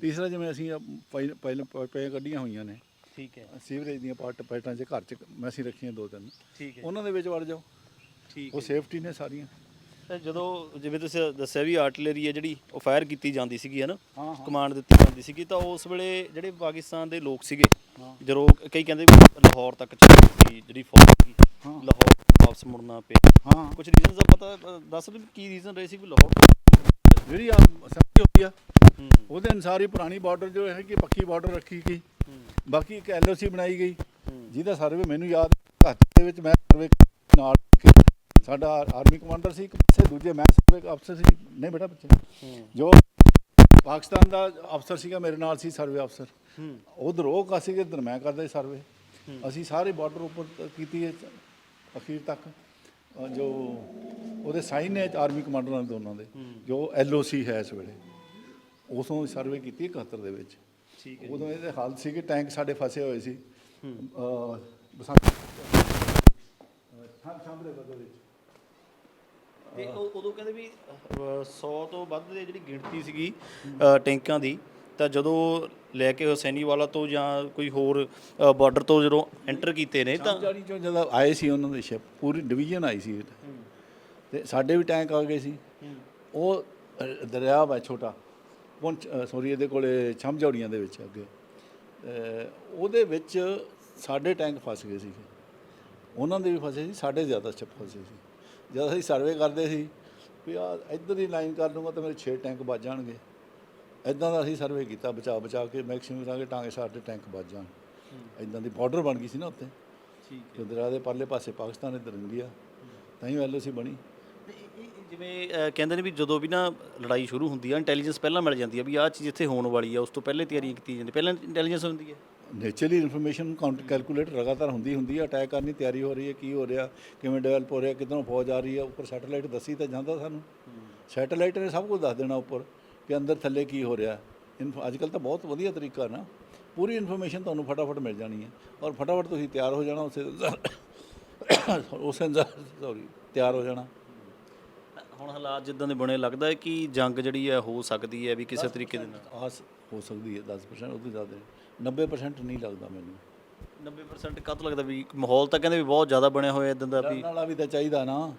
ਤੀਸਰਾ ਜਿਵੇਂ ਅਸੀਂ ਪਹਿਲ- ਪਹਿਲ ਪਾਈਪਾਂ ਕੱਢੀਆਂ ਹੋਈਆਂ ਨੇ। ਠੀਕ ਹੈ। ਸੀਵਰੇਜ ਦੀਆਂ ਪਾਰਟ ਪਾਈਟਾਂ 'ਚ ਘਰ 'ਚ ਮੈਂ ਅਸੀਂ ਰੱਖੀਆਂ ਦੋ ਤਿੰਨ। ਠੀਕ ਹੈ। ਉਹਨਾਂ ਦੇ ਵਿੱਚ ਵੜ ਜਾਓ। ਠੀਕ ਉਹ ਸੇਫਟੀ ਨੇ ਸਾਰੀਆਂ। ਜਦੋਂ ਜਿਵੇਂ ਤੁਸੀਂ ਦੱਸਿਆ ਵੀ ਆਰਟਿਲਰੀ ਹੈ ਜਿਹੜੀ ਉਹ ਫਾਇਰ ਕੀਤੀ ਜਾਂਦੀ ਸੀਗੀ ਹੈ ਨਾ? ਕਮਾਂਡ ਦਿੱਤੀ ਜਾਂਦੀ ਸੀਗੀ ਤਾਂ ਉਸ ਵੇਲੇ ਜਿਹੜੇ ਪਾਕਿਸਤਾਨ ਦੇ ਲੋਕ ਸੀਗੇ। ਜਦੋਂ ਕਈ ਕਹਿੰਦੇ ਵੀ ਲਾਹੌਰ ਤੱਕ ਚੱਲੀ ਸੀ ਜਿਹੜੀ ਫੌਜ ਹਾਂ। ਲਾਹੌਰ ਵਾਪਸ ਮੁੜਨਾ ਪਿਆ। ਹਾਂ। ਕੁਝ ਰੀਜ਼ਨਸ ਦਾ ਪਤਾ ਦੱਸ ਵੀ ਕੀ ਰੀਜ਼ਨ ਰਹੇ ਸੀ ਵੀ ਲਾਹੌਰ ਜਿਹੜੀ ਆ ਸੱਚੀ ਹੋਈ ਆ ਉਹਦੇ ਅਨੁਸਾਰ ਹੀ ਪੁਰਾਣੀ ਬਾਰਡਰ ਜੋ ਹੈ ਕਿ ਪੱਕੀ ਬਾਰਡਰ ਰੱਖੀ ਗਈ। ਬਾਕੀ ਇੱਕ ਐਲਓਸੀ ਬਣਾਈ ਗਈ ਜਿਹਦਾ ਸਰਵੇ ਮੈਨੂੰ ਯਾਦ ਘਰ ਦੇ ਵਿੱਚ ਮੈਂ ਸਰਵੇ ਨਾਲ ਸਾਡਾ ਆਰਮੀ ਕਮਾਂਡਰ ਸੀ ਇੱਕ ਪਾਸੇ ਦੂਜੇ ਮੈਂ ਸਰਵੇ ਅਫਸਰ ਸੀ। ਨਹੀਂ ਬੇਟਾ ਬੱਚੇ ਜੋ ਪਾਕਿਸਤਾਨ ਦਾ ਅਫਸਰ ਸੀਗਾ ਮੇਰੇ ਨਾਲ ਸੀ ਸਰਵੇ ਅਫਸਰ। ਹੂੰ ਉਧਰ ਉਹ ਕਾ ਸੀਗੇ ਇੱਧਰ ਮੈਂ ਕਰਦਾ ਸੀ ਸਰਵੇ। ਅਸੀਂ ਸਾਰੇ ਬਾਰਡਰ ਉੱਪਰ ਕੀਤੀ ਹੈ ਅਖੀਰ ਤੱਕ। ਜੋ ਉਹਦੇ ਸਾਈਨ ਨੇ ਆਰਮੀ ਕਮਾਂਡਰਾਂ ਦੇ ਦੋਨਾਂ ਦੇ। ਜੋ ਐਲਓਸੀ ਹੈ ਇਸ ਵੇਲੇ। ਉਸੋਂ ਸਰਵੇ ਕੀਤੀ 71 ਦੇ ਵਿੱਚ। ਠੀਕ ਹੈ ਉਦੋਂ ਇਹਦੇ ਹਾਲ ਸੀ ਕਿ ਟੈਂਕ ਸਾਡੇ ਫਸੇ ਹੋਏ ਸੀ। ਅ ਬਸੰਤ ਹਾਂ ਸਾਹਮਣੇ ਬਦਲ ਵਿੱਚ। ਤੇ ਉਹ ਉਦੋਂ ਕਹਿੰਦੇ ਵੀ 100 ਤੋਂ ਵੱਧ ਦੇ ਜਿਹੜੀ ਗਿਣਤੀ ਸੀਗੀ ਅ, ਟੈਂਕਾਂ ਦੀ ਤਾਂ ਜਦੋਂ ਲੈ ਕੇ ਹੁਸੈਨੀ ਵਾਲਾ ਤੋਂ ਜਾਂ ਕੋਈ ਹੋਰ ਬਾਰਡਰ ਤੋਂ ਜਦੋਂ ਐਂਟਰ ਕੀਤੇ ਨੇ ਤਾਂ ਜਾਨੀ ਚੋਂ ਜਦੋਂ ਆਏ ਸੀ ਉਹਨਾਂ ਦੇ ਸ਼ਿਪ ਪੂਰੀ ਡਿਵੀਜ਼ਨ ਆਈ ਸੀ ਤੇ ਸਾਡੇ ਵੀ ਟੈਂਕ ਆ ਗਏ ਸੀ। ਉਹ ਅ, ਦਰਿਆ ਵਾ ਛੋਟਾ। ਪੁੰਚ ਸੌਰੀ ਇਹਦੇ ਕੋਲੇ ਛਮਝੌੜੀਆਂ ਦੇ ਵਿੱਚ ਅੱਗੇ। ਅ, ਉਹਦੇ ਵਿੱਚ ਸਾਡੇ ਟੈਂਕ ਫਸ ਗਏ ਸੀ ਉਹਨਾਂ ਦੇ ਵੀ ਫਸੇ ਸੀ ਸਾਡੇ ਜ਼ਿਆਦਾ ਸ਼ਿਪ ਫਸੇ ਸੀ। ਜਦ ਅਸੀਂ ਸਰਵੇ ਕਰਦੇ ਸੀ ਵੀ ਆ ਇੱਧਰ ਦੀ ਲਾਈਨ ਕਰ ਲੂੰਗਾ ਤਾਂ ਮੇਰੇ 6 ਟੈਂਕ ਵੱਜ ਜਾਣਗੇ। ਇਦਾਂ ਦਾ ਅਸੀਂ ਸਰਵੇ ਕੀਤਾ ਬਚਾ ਬਚਾ ਕੇ ਮੈਕਸਿਮਮ ਤਾਂ ਕਿ ਟਾਂਗੇ ਸਾਡੇ ਟੈਂਕ ਵੱਜ ਜਾਣ। ਇਦਾਂ ਦੀ ਬਾਰਡਰ ਬਣ ਗਈ ਸੀ ਨਾ ਉੱਤੇ ਠੀਕ ਤੇ ਦਰਿਆ ਦੇ ਪਰਲੇ ਪਾਸੇ ਪਾਕਿਸਤਾਨ ਇੱਧਰ ਇੰਡੀਆ। ਤਾਂ ਹੀ ਐਲਓਸੀ ਬਣੀ। ਜਿਵੇਂ ਕਹਿੰਦੇ ਨੇ ਵੀ ਜਦੋਂ ਵੀ ਨਾ ਲੜਾਈ ਸ਼ੁਰੂ ਹੁੰਦੀ ਆ ਇੰਟੈਲੀਜੈਂਸ ਪਹਿਲਾਂ ਮਿਲ ਜਾਂਦੀ ਆ ਵੀ ਆਹ ਚੀਜ਼ ਇੱਥੇ ਹੋਣ ਵਾਲੀ ਆ ਉਸ ਤੋਂ ਪਹਿਲੇ ਤਿਆਰੀ ਕੀਤੀ ਜਾਂਦੀ ਪਹਿਲਾਂ ਇੰਟੈਲੀਜੈਂਸ ਹੁੰਦੀ ਹੈ ਨੇਚਰਲੀ ਇਨਫੋਰਮੇਸ਼ਨ ਕਾਊਂਟ ਕੈਲਕੂਲੇਟ ਲਗਾਤਾਰ ਹੁੰਦੀ ਹੁੰਦੀ ਹੈ ਅਟੈਕ ਕਰਨ ਦੀ ਤਿਆਰੀ ਹੋ ਰਹੀ ਹੈ ਕੀ ਹੋ ਰਿਹਾ ਕਿਵੇਂ ਡਿਵੈਲਪ ਹੋ ਰਿਹਾ ਕਿੱਧਰੋਂ ਫੌਜ ਆ ਰਹੀ ਹੈ ਉੱਪਰ ਸੈਟੇਲਾਈਟ ਦੱਸੀ ਤਾਂ ਜਾਂਦਾ ਸਾਨੂੰ। ਸੈਟੇਲਾਈਟ ਨੇ ਸਭ ਕੁਝ ਦੱਸ ਦੇਣਾ ਉੱਪਰ ਕਿ ਅੰਦਰ ਥੱਲੇ ਕੀ ਹੋ ਰਿਹਾ। ਅੱਜ ਕੱਲ ਤਾਂ ਬਹੁਤ ਵਧੀਆ ਤਰੀਕਾ ਨਾ ਪੂਰੀ ਇਨਫੋਰਮੇਸ਼ਨ ਤੁਹਾਨੂੰ ਫਟਾਫਟ ਮਿਲ ਜਾਣੀ ਹੈ। ਔਰ ਫਟਾਫਟ ਤੁਸੀਂ ਤਿਆਰ ਹੋ ਜਾਣਾ ਉਸੇ ਉਸੇ ਸੌਰੀ ਤਿਆਰ ਹੋ ਜਾਣਾ। ਹੁਣ ਹਾਲਾਤ ਜਿੱਦਾਂ ਦੇ ਬਣੇ ਲੱਗਦਾ ਹੈ ਕਿ ਜੰਗ ਜਿਹੜੀ ਹੈ ਹੋ ਸਕਦੀ ਹੈ ਵੀ ਕਿਸੇ ਤਰੀਕੇ ਦੇ ਨਾਲ? ਆਸ ਹੋ ਸਕਦੀ ਹੈ 10% ਉਹ ਤੋਂ ਜ਼ਿਆਦਾ। 90% ਨਹੀਂ ਲੱਗਦਾ ਮੈਨੂੰ। 90% ਕਦ ਲੱਗਦਾ ਵੀ ਮਾਹੌਲ ਤਾਂ ਕਹਿੰਦੇ ਵੀ ਬਹੁਤ ਜ਼ਿਆਦਾ ਬਣਿਆ ਹੋਇਆ ਇਦਾਂ ਦਾ ਵੀ ਡਰਨ ਵਾਲਾ ਵੀ ਤਾਂ ਚਾਹੀਦਾ ਨਾ।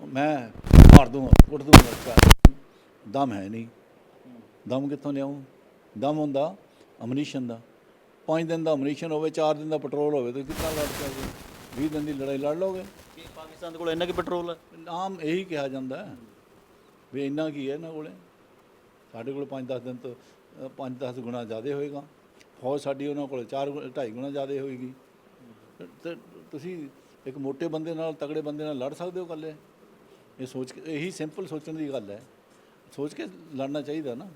ਮੈਂ ਮਾਰ ਦੂੰਗਾ ਕੁੱਟ ਦੂੰਗਾ। ਦਮ ਹੈ ਨਹੀਂ। ਦਮ ਕਿੱਥੋਂ ਲਿਆਉਂ ਦਮ ਹੁੰਦਾ ਅਮਨੀਸ਼ਨ ਦਾ। 5 ਦਿਨ ਦਾ ਅਮਨੀਸ਼ਨ ਹੋਵੇ 4 ਦਿਨ ਦਾ ਪੈਟਰੋਲ ਹੋਵੇ ਤਾਂ ਕਿੰਨਾ ਲੜ ਸਕਦੇ 20 ਦਿਨ ਦੀ ਲੜਾਈ ਲੜ ਲੋਗੇ ਕਿ ਪਾਕਿਸਤਾਨ ਦੇ ਕੋਲ ਇੰਨਾ ਕੀ ਪੈਟਰੋਲ ਹੈ ਆਮ ਇਹੀ ਕਿਹਾ ਜਾਂਦਾ ਹੈ ਵੀ ਇੰਨਾ ਕੀ ਹੈ ਇਹਨਾਂ ਕੋਲੇ? ਸਾਡੇ ਕੋਲ 5-10 ਦਿਨ ਤੋਂ 5-10 ਗੁਣਾ ਜ਼ਿਆਦਾ ਹੋਏਗਾ। ਫੌਜ ਸਾਡੀ ਉਹਨਾਂ ਕੋਲ 4 2.5 ਗੁਣਾ ਜ਼ਿਆਦਾ ਹੋਏਗੀ। ਤੇ- ਤੁਸੀਂ ਇੱਕ ਮੋਟੇ ਬੰਦੇ ਨਾਲ ਤਗੜੇ ਬੰਦੇ ਨਾਲ ਲੜ ਸਕਦੇ ਹੋ ਇਕੱਲੇ? ਇਹ ਸੋਚ ਕੇ, ਇਹੀ ਸਿੰਪਲ ਸੋਚਣ ਦੀ ਗੱਲ ਹੈ। ਸੋਚ ਕੇ ਲੜਨਾ ਚਾਹੀਦਾ ਨਾ।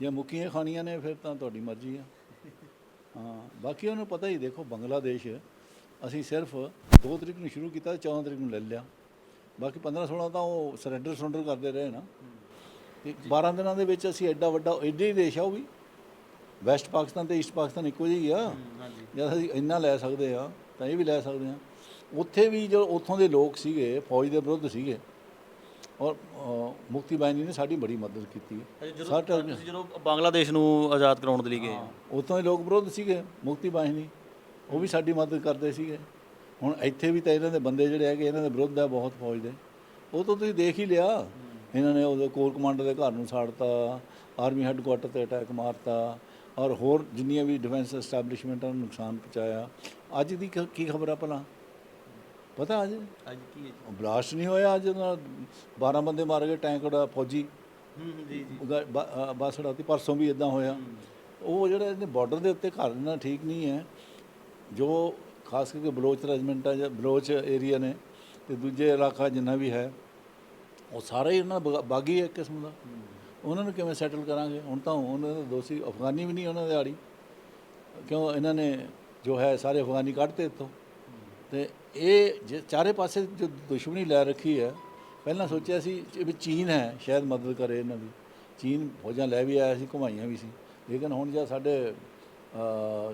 ਜੇ ਮੁੱਕੀਆਂ ਖਾਣੀਆਂ ਨੇ, ਫਿਰ ਤਾਂ ਤੁਹਾਡੀ ਮਰਜ਼ੀ ਆ। ਹਾਂ, ਬਾਕੀ ਉਹਨੂੰ ਪਤਾ ਹੀ, ਦੇਖੋ ਬੰਗਲਾਦੇਸ਼, ਅਸੀਂ ਸਿਰਫ 2 ਤਰੀਕ ਨੂੰ ਸ਼ੁਰੂ ਕੀਤਾ 14 ਤਰੀਕ ਨੂੰ ਲੈ ਲਿਆ। ਬਾਕੀ 15 16 ਤਾਂ ਉਹ ਸਰੈਂਡਰ ਸਰੈਂਡਰ ਕਰਦੇ ਰਹੇ ਨਾ। ਤੇ 12 ਦਿਨਾਂ ਦੇ ਵਿੱਚ ਅਸੀਂ ਐਡਾ ਵੱਡਾ, ਐਡੇ ਹੀ ਦੇਸ਼ ਆ ਉਹ ਵੀ। ਵੈਸਟ ਪਾਕਿਸਤਾਨ ਤੇ ਈਸਟ ਪਾਕਿਸਤਾਨ ਇੱਕੋ ਜਿਹੀ ਆ। ਜਦ ਅਸੀਂ ਇੰਨਾ ਲੈ ਸਕਦੇ ਆ ਤਾਂ ਇਹ ਵੀ ਲੈ ਸਕਦੇ ਆ। ਉੱਥੇ ਵੀ ਜੋ ਉੱਥੋਂ ਦੇ ਲੋਕ ਸੀਗੇ ਫੌਜ ਦੇ ਵਿਰੁੱਧ ਸੀਗੇ ਔਰ ਮੁਕਤੀ ਬਾহিਨੀ ਨੇ ਸਾਡੀ ਬੜੀ ਮਦਦ ਕੀਤੀ। ਹੈ ਸਾਡਾ ਜਦੋਂ ਬੰਗਲਾਦੇਸ਼ ਨੂੰ ਆਜ਼ਾਦ ਕਰਾਉਣ ਦੇ ਲਈ ਗਏ ਉੱਥੋਂ ਦੇ ਲੋਕ ਵਿਰੋਧ ਸੀਗੇ ਮੁਕਤੀ ਬਾਹਿਨੀ। ਉਹ ਵੀ ਸਾਡੀ ਮਦਦ ਕਰਦੇ ਸੀਗੇ। ਹੁਣ ਇੱਥੇ ਵੀ ਤਾਂ ਇਹਨਾਂ ਦੇ ਬੰਦੇ ਜਿਹੜੇ ਹੈਗੇ ਇਹਨਾਂ ਦੇ ਵਿਰੁੱਧ ਆ ਬਹੁਤ ਫੌਜ ਦੇ। ਉਹ ਤਾਂ ਤੁਸੀਂ ਦੇਖ ਹੀ ਲਿਆ। ਇਹਨਾਂ ਨੇ ਉਹਦੇ ਕੋਰ ਕਮਾਂਡਰ ਦੇ ਘਰ ਨੂੰ ਸਾੜਤਾ ਆਰਮੀ ਹੈੱਡਕੁਆਟਰ ਤੇ ਅਟੈਕ ਮਾਰਤਾ ਔਰ ਹੋਰ ਜਿੰਨੀਆਂ ਵੀ ਡਿਫੈਂਸ ਐਸਟੈਬਲਿਸ਼ਮੈਂਟਾਂ ਨੂੰ ਨੁਕਸਾਨ ਪਹੁੰਚਾਇਆ। ਅੱਜ ਦੀ ਕ- ਕੀ ਖਬਰ ਆ ਭਲਾ? ਪਤਾ ਅੱਜ? ਅੱਜ ਕੀ ਹੈ ਬਲਾਸਟ ਨਹੀਂ ਹੋਇਆ ਅੱਜ ਨਾਲ 12 ਬੰਦੇ ਮਾਰ ਗਏ ਟੈਂਕ ਦਾ ਫੌਜੀ। ਹੂੰ ਜੀ ਜੀ। ਗ- ਬ- ਅ, ਬੱਸ ਰਾਤੀ ਪਰਸੋਂ ਵੀ ਇਦਾਂ ਹੋਇਆ। ਉਹ ਜਿਹੜਾ ਇਹਨੇ ਬਾਰਡਰ ਦੇ ਉੱਤੇ ਘਰ ਨਾ ਠੀਕ ਨਹੀਂ ਹੈ ਜੋ ਖਾਸ ਕਰਕੇ ਬਲੋਚ ਰੈਜੀਮੈਂਟਾਂ ਜਾਂ ਬਲੋਚ ਏਰੀਆ ਨੇ ਤੇ ਦੂਜੇ ਇਲਾਕਾ ਜਿੰਨਾ ਵੀ ਹੈ ਉਹ ਸਾਰਾ ਹੀ ਉਹਨਾਂ ਦਾ ਬਗਾ- ਬਾਗੀ ਹੈ ਇੱਕ ਕਿਸਮ ਦਾ। ਉਹਨਾਂ ਨੂੰ ਕਿਵੇਂ ਸੈਟਲ ਕਰਾਂਗੇ? ਹੁਣ ਤਾਂ ਉਹਨਾਂ ਦੇ ਦੋਸ਼ੀ ਅਫਗਾਨੀ ਵੀ ਨਹੀਂ ਉਹਨਾਂ ਦੇ ਆੜੀ। ਕਿਉਂ? ਇਹਨਾਂ ਨੇ ਜੋ ਹੈ ਸਾਰੇ ਅਫਗਾਨੀ ਕੱਢਤੇ ਇੱਥੋਂ। ਤੇ ਇਹ ਜੇ ਚਾਰੇ ਪਾਸੇ ਜੋ ਦੁਸ਼ਮਣੀ ਲੈ ਰੱਖੀ ਹੈ, ਪਹਿਲਾਂ ਸੋਚਿਆ ਸੀ ਵੀ ਚੀਨ ਹੈ, ਸ਼ਾਇਦ ਮਦਦ ਕਰੇ ਇਹਨਾਂ ਦੀ। ਚੀਨ ਫੌਜਾਂ ਲੈ ਵੀ ਆਇਆ ਸੀ, ਘੁਮਾਈਆਂ ਵੀ ਸੀ। ਲੇਕਿਨ ਹੁਣ ਜਦ ਸਾਡੇ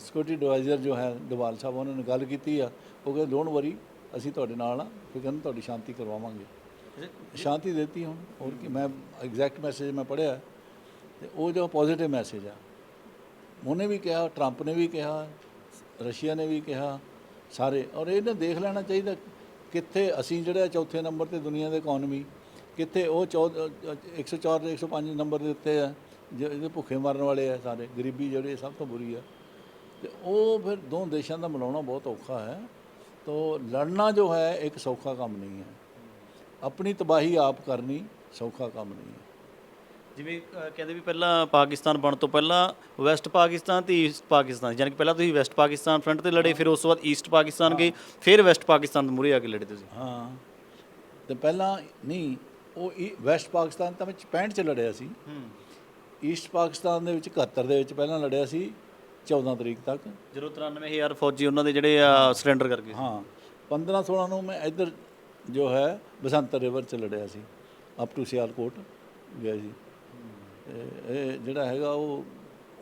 ਸਿਕਿਉਰਿਟੀ ਐਡਵਾਈਜ਼ਰ ਜੋ ਹੈ ਡਵਾਲ ਸਾਹਿਬ, ਉਹਨਾਂ ਨੇ ਗੱਲ ਕੀਤੀ ਆ, ਉਹ ਕਹਿੰਦੇ ਡੋਂਟ ਵਰੀ ਅਸੀਂ ਤੁਹਾਡੇ ਨਾਲ ਆ ਫਿਕਰ ਕਹਿੰਦੇ, ਤੁਹਾਡੀ ਸ਼ਾਂਤੀ ਕਰਵਾਵਾਂਗੇ। ਸ਼ਾਂਤੀ ਦਿੱਤੀ ਹੁਣ, ਹੋਰ ਕੀ। ਮੈਂ ਐਗਜ਼ੈਕਟ ਮੈਸੇਜ ਮੈਂ ਪੜ੍ਹਿਆ, ਤੇ ਉਹ ਜੋ ਪੋਜ਼ਿਟਿਵ ਮੈਸੇਜ ਆ। ਉਹਨੇ ਵੀ ਕਿਹਾ ਟਰੰਪ ਨੇ ਵੀ ਕਿਹਾ ਰਸ਼ੀਆ ਨੇ ਵੀ ਕਿਹਾ, ਸਾਰੇ। ਔਰ ਇਹਨੇ ਦੇਖ ਲੈਣਾ ਚਾਹੀਦਾ ਕਿੱਥੇ ਅਸੀਂ ਜਿਹੜਾ ਚੌਥੇ ਨੰਬਰ ਤੇ ਦੁਨੀਆ ਦੇ ਇਕਨੋਮੀ ਕਿੱਥੇ ਉਹ 104 ਤੇ 105 ਨੰਬਰ ਦੇ ਉੱਤੇ ਆ ਜਿਹੜੇ ਭੁੱਖੇ ਮਰਨ ਵਾਲੇ ਆ ਸਾਰੇ, ਗਰੀਬੀ ਜਿਹੜੇ ਸਭ ਤੋਂ ਬੁਰੀ ਆ। ਤੇ ਉਹ ਫਿਰ ਦੋ ਦੇਸ਼ਾਂ ਦਾ ਮਿਲਾਉਣਾ ਬਹੁਤ ਔਖਾ ਹੈ। ਤੋ ਲੜਨਾ ਜੋ ਹੈ, ਇੱਕ ਸੌਖਾ ਕੰਮ ਨਹੀਂ ਹੈ। ਆਪਣੀ ਤਬਾਹੀ ਆਪ ਕਰਨੀ ਸੌਖਾ ਕੰਮ ਨਹੀਂ ਹੈ। ਜਿਵੇਂ ਅ, ਕਹਿੰਦੇ ਵੀ ਪਹਿਲਾਂ ਪਾਕਿਸਤਾਨ ਬਣ ਤੋਂ ਪਹਿਲਾਂ ਵੈਸਟ ਪਾਕਿਸਤਾਨ ਤੇ ਈਸਟ ਪਾਕਿਸਤਾਨ ਯਾਨੀ ਕਿ ਪਹਿਲਾਂ ਤੁਸੀਂ ਵੈਸਟ ਪਾਕਿਸਤਾਨ ਫਰੰਟ ਤੇ ਲੜੇ ਫਿਰ ਉਸ ਤੋਂ ਬਾਅਦ ਈਸਟ ਪਾਕਿਸਤਾਨ ਗਏ ਫਿਰ ਵੈਸਟ ਪਾਕਿਸਤਾਨ ਦੇ ਮੂਹਰੇ ਆ ਕੇ ਲੜੇ ਤੁਸੀਂ। ਹਾਂ। ਤੇ ਪਹਿਲਾਂ ਨਹੀਂ ਉਹ ਈ- ਵੈਸਟ ਪਾਕਿਸਤਾਨ ਤਾਂ ਵਿੱਚ 65 ਚ ਲੜਿਆ ਸੀ। ਹੂੰ। ਈਸਟ ਪਾਕਿਸਤਾਨ ਦੇ ਵਿੱਚ 71 ਦੇ ਵਿੱਚ ਪਹਿਲਾਂ ਲੜਿਆ ਸੀ 14 ਤਰੀਕ ਤੱਕ। ਜਦੋਂ 93000 ਫੌਜੀ ਉਹਨਾਂ ਦੇ ਜਿਹੜੇ ਆ ਸਰੈਂਡਰ ਕਰ ਗਏ ਹਾਂ। 15 16 ਨੂੰ ਮੈਂ ਇੱਧਰ ਜੋ ਹੈ ਬਸੰਤ ਰਿਵਰ ਚ ਲੜਿਆ ਸੀ। ਅਪ ਟੂ ਸਿਆਲਕੋਟ ਗਿਆ ਤੇ ਇਹ ਜਿਹੜਾ ਹੈਗਾ ਉਹ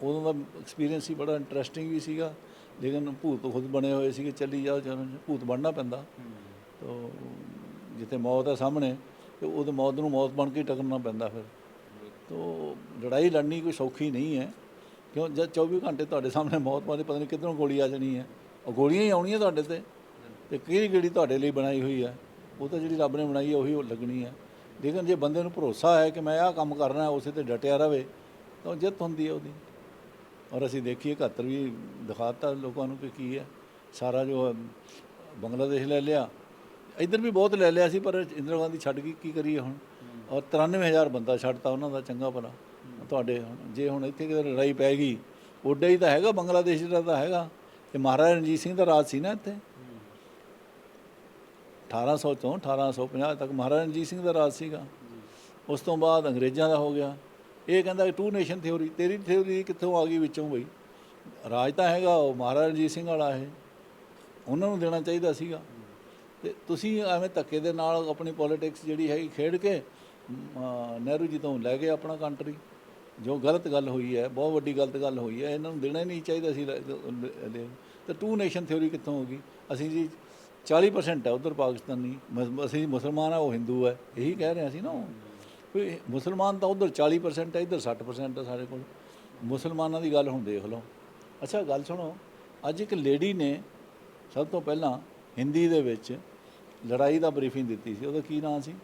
ਉਦੋਂ ਦਾ ਐਕਸਪੀਰੀਅੰਸ ਸੀ ਬੜਾ ਇੰਟਰਸਟਿੰਗ ਵੀ ਸੀਗਾ। ਲੇਕਿਨ ਭੂਤ ਖੁਦ ਬਣੇ ਹੋਏ ਸੀਗੇ ਚੱਲੀ ਜਾਓ ਚੱਲ ਭੂਤ ਬਣਨਾ ਪੈਂਦਾ। ਤੋ ਜਿੱਥੇ ਮੌਤ ਹੈ ਸਾਹਮਣੇ ਤੇ ਉਹਦੇ ਮੌਤ ਨੂੰ ਮੌਤ ਬਣ ਕੇ ਹੀ ਟਕਰਨਾ ਪੈਂਦਾ ਫਿਰ। ਤੋ ਲੜਾਈ ਲੜਨੀ ਕੋਈ ਸੌਖੀ ਨਹੀਂ ਹੈ। ਕਿਉਂ ਜਦ 24 ਘੰਟੇ ਤੁਹਾਡੇ ਸਾਹਮਣੇ ਮੌਤ ਮਾਰੇ ਪਤਾ ਨਹੀਂ ਕਿੱਧਰੋਂ ਗੋਲੀ ਆ ਜਾਣੀ ਹੈ। ਉਹ ਗੋਲੀਆਂ ਹੀ ਆਉਣੀਆਂ ਤੁਹਾਡੇ ਤੇ। ਤੇ ਕਿਹੜੀ ਕਿਹੜੀ ਤੁਹਾਡੇ ਲਈ ਬਣਾਈ ਹੋਈ ਹੈ? ਉਹ ਤਾਂ ਜਿਹੜੀ ਰੱਬ ਨੇ ਬਣਾਈ ਹੈ ਉਹੀ ਉਹ ਲੱਗਣੀ ਹੈ ਲੇਕਿਨ ਜੇ ਬੰਦੇ ਨੂੰ ਭਰੋਸਾ ਹੈ ਕਿ ਮੈਂ ਆਹ ਕੰਮ ਕਰਨਾ ਹੈ, ਉਸੇ ਤੇ ਡਟਿਆ ਰਵੇ, ਤਾਂ ਜਿੱਤ ਹੁੰਦੀ ਹੈ ਉਹਦੀ। ਔਰ ਅਸੀਂ ਦੇਖੀਏ 71 ਵੀ ਦਿਖਾਤਾ ਲੋਕਾਂ ਨੂੰ ਕਿ ਕੀ ਹੈ। ਸਾਰਾ ਜੋ ਬੰਗਲਾਦੇਸ਼ ਲੈ ਲਿਆ। ਇੱਧਰ ਵੀ ਬਹੁਤ ਲੈ ਲਿਆ ਸੀ, ਪਰ ਇੰਦਰਾ ਗਾਂਧੀ ਛੱਡ ਗਈ, ਕੀ ਕਰੀਏ ਹੁਣ? ਔਰ 93000 ਬੰਦਾ ਛੱਡਤਾ ਉਹਨਾਂ ਦਾ, ਚੰਗਾ ਭਲਾ। ਤੁਹਾਡੇ ਹੁਣ, ਜੇ ਹੁਣ ਇੱਥੇ ਕਿਤੇ ਲੜਾਈ ਪੈ ਗਈ, ਉੱਡਾ ਹੀ ਤਾਂ ਹੈਗਾ, ਬੰਗਲਾਦੇਸ਼ ਦਾ ਤਾਂ ਹੈਗਾ। ਤੇ ਮਹਾਰਾਜਾ ਰਣਜੀਤ ਸਿੰਘ ਦਾ ਰਾਜ ਸੀ ਨਾ ਇੱਥੇ। 1800 ਤੋਂ 1850 ਤੱਕ ਮਹਾਰਾਜਾ ਰਣਜੀਤ ਸਿੰਘ ਦਾ ਰਾਜ ਸੀਗਾ। ਉਸ ਤੋਂ ਬਾਅਦ ਅੰਗਰੇਜ਼ਾਂ ਦਾ ਹੋ ਗਿਆ। ਇਹ ਕਹਿੰਦਾ ਟੂ ਨੇਸ਼ਨ ਥਿਉਰੀ ਤੇਰੀ ਥਿਉਰੀ ਕਿੱਥੋਂ ਆ ਗਈ ਵਿੱਚੋਂ ਬਈ? ਰਾਜ ਤਾਂ ਹੈਗਾ, ਉਹ ਮਹਾਰਾਜਾ ਰਣਜੀਤ ਸਿੰਘ ਵਾਲਾ ਹੈ ਉਹਨਾਂ ਨੂੰ ਦੇਣਾ ਚਾਹੀਦਾ ਸੀਗਾ। ਤੇ ਤੁਸੀਂ ਐਵੇਂ ਧੱਕੇ ਦੇ ਨਾਲ ਆਪਣੀ ਪੋਲਿਟਿਕਸ ਜਿਹੜੀ ਹੈਗੀ ਖੇਡ ਕੇ ਨਹਿਰੂ ਜੀ ਤੋਂ ਲੈ ਗਏ ਆਪਣਾ ਕੰਟਰੀ ਜੋ ਗਲਤ ਗੱਲ ਹੋਈ ਹੈ, ਬਹੁਤ ਵੱਡੀ ਗਲਤ ਗੱਲ ਹੋਈ ਹੈ, ਇਹਨਾਂ ਨੂੰ ਦੇਣਾ ਹੀ ਨਹੀਂ ਚਾਹੀਦਾ ਸੀ। ਲੈ- ਤੇ ਟੂ ਨੇਸ਼ਨ ਥਿਉਰੀ ਕਿੱਥੋਂ ਹੋ ਗਈ? ਅਸੀਂ ਜੀ 40% ਹੈ ਉਧਰ ਪਾਕਿਸਤਾਨੀ। ਮ- ਅਸੀਂ ਮੁਸਲਮਾਨ ਆ ਉਹ ਹਿੰਦੂ ਹੈ। ਇਹੀ ਕਹਿ ਰਹੇ ਸੀ ਨਾ ਉਹ। ਵੀ ਮੁਸਲਮਾਨ ਤਾਂ ਉਧਰ 40% ਹੈ, ਇੱਧਰ 60% ਹੈ ਸਾਡੇ ਕੋਲ। ਮੁਸਲਮਾਨਾਂ ਦੀ ਗੱਲ ਹੁਣ ਦੇਖ ਲਓ। ਅੱਛਾ, ਗੱਲ ਸੁਣੋ। ਅੱਜ ਇੱਕ ਲੇਡੀ ਨੇ ਸਭ ਤੋਂ ਪਹਿਲਾਂ ਹਿੰਦੀ ਦੇ ਵਿੱਚ ਲੜਾਈ ਦਾ ਬਰੀਫਿੰਗ ਦਿੱਤੀ ਸੀ। ਉਹਦਾ ਕੀ ਨਾਂ ਸੀ?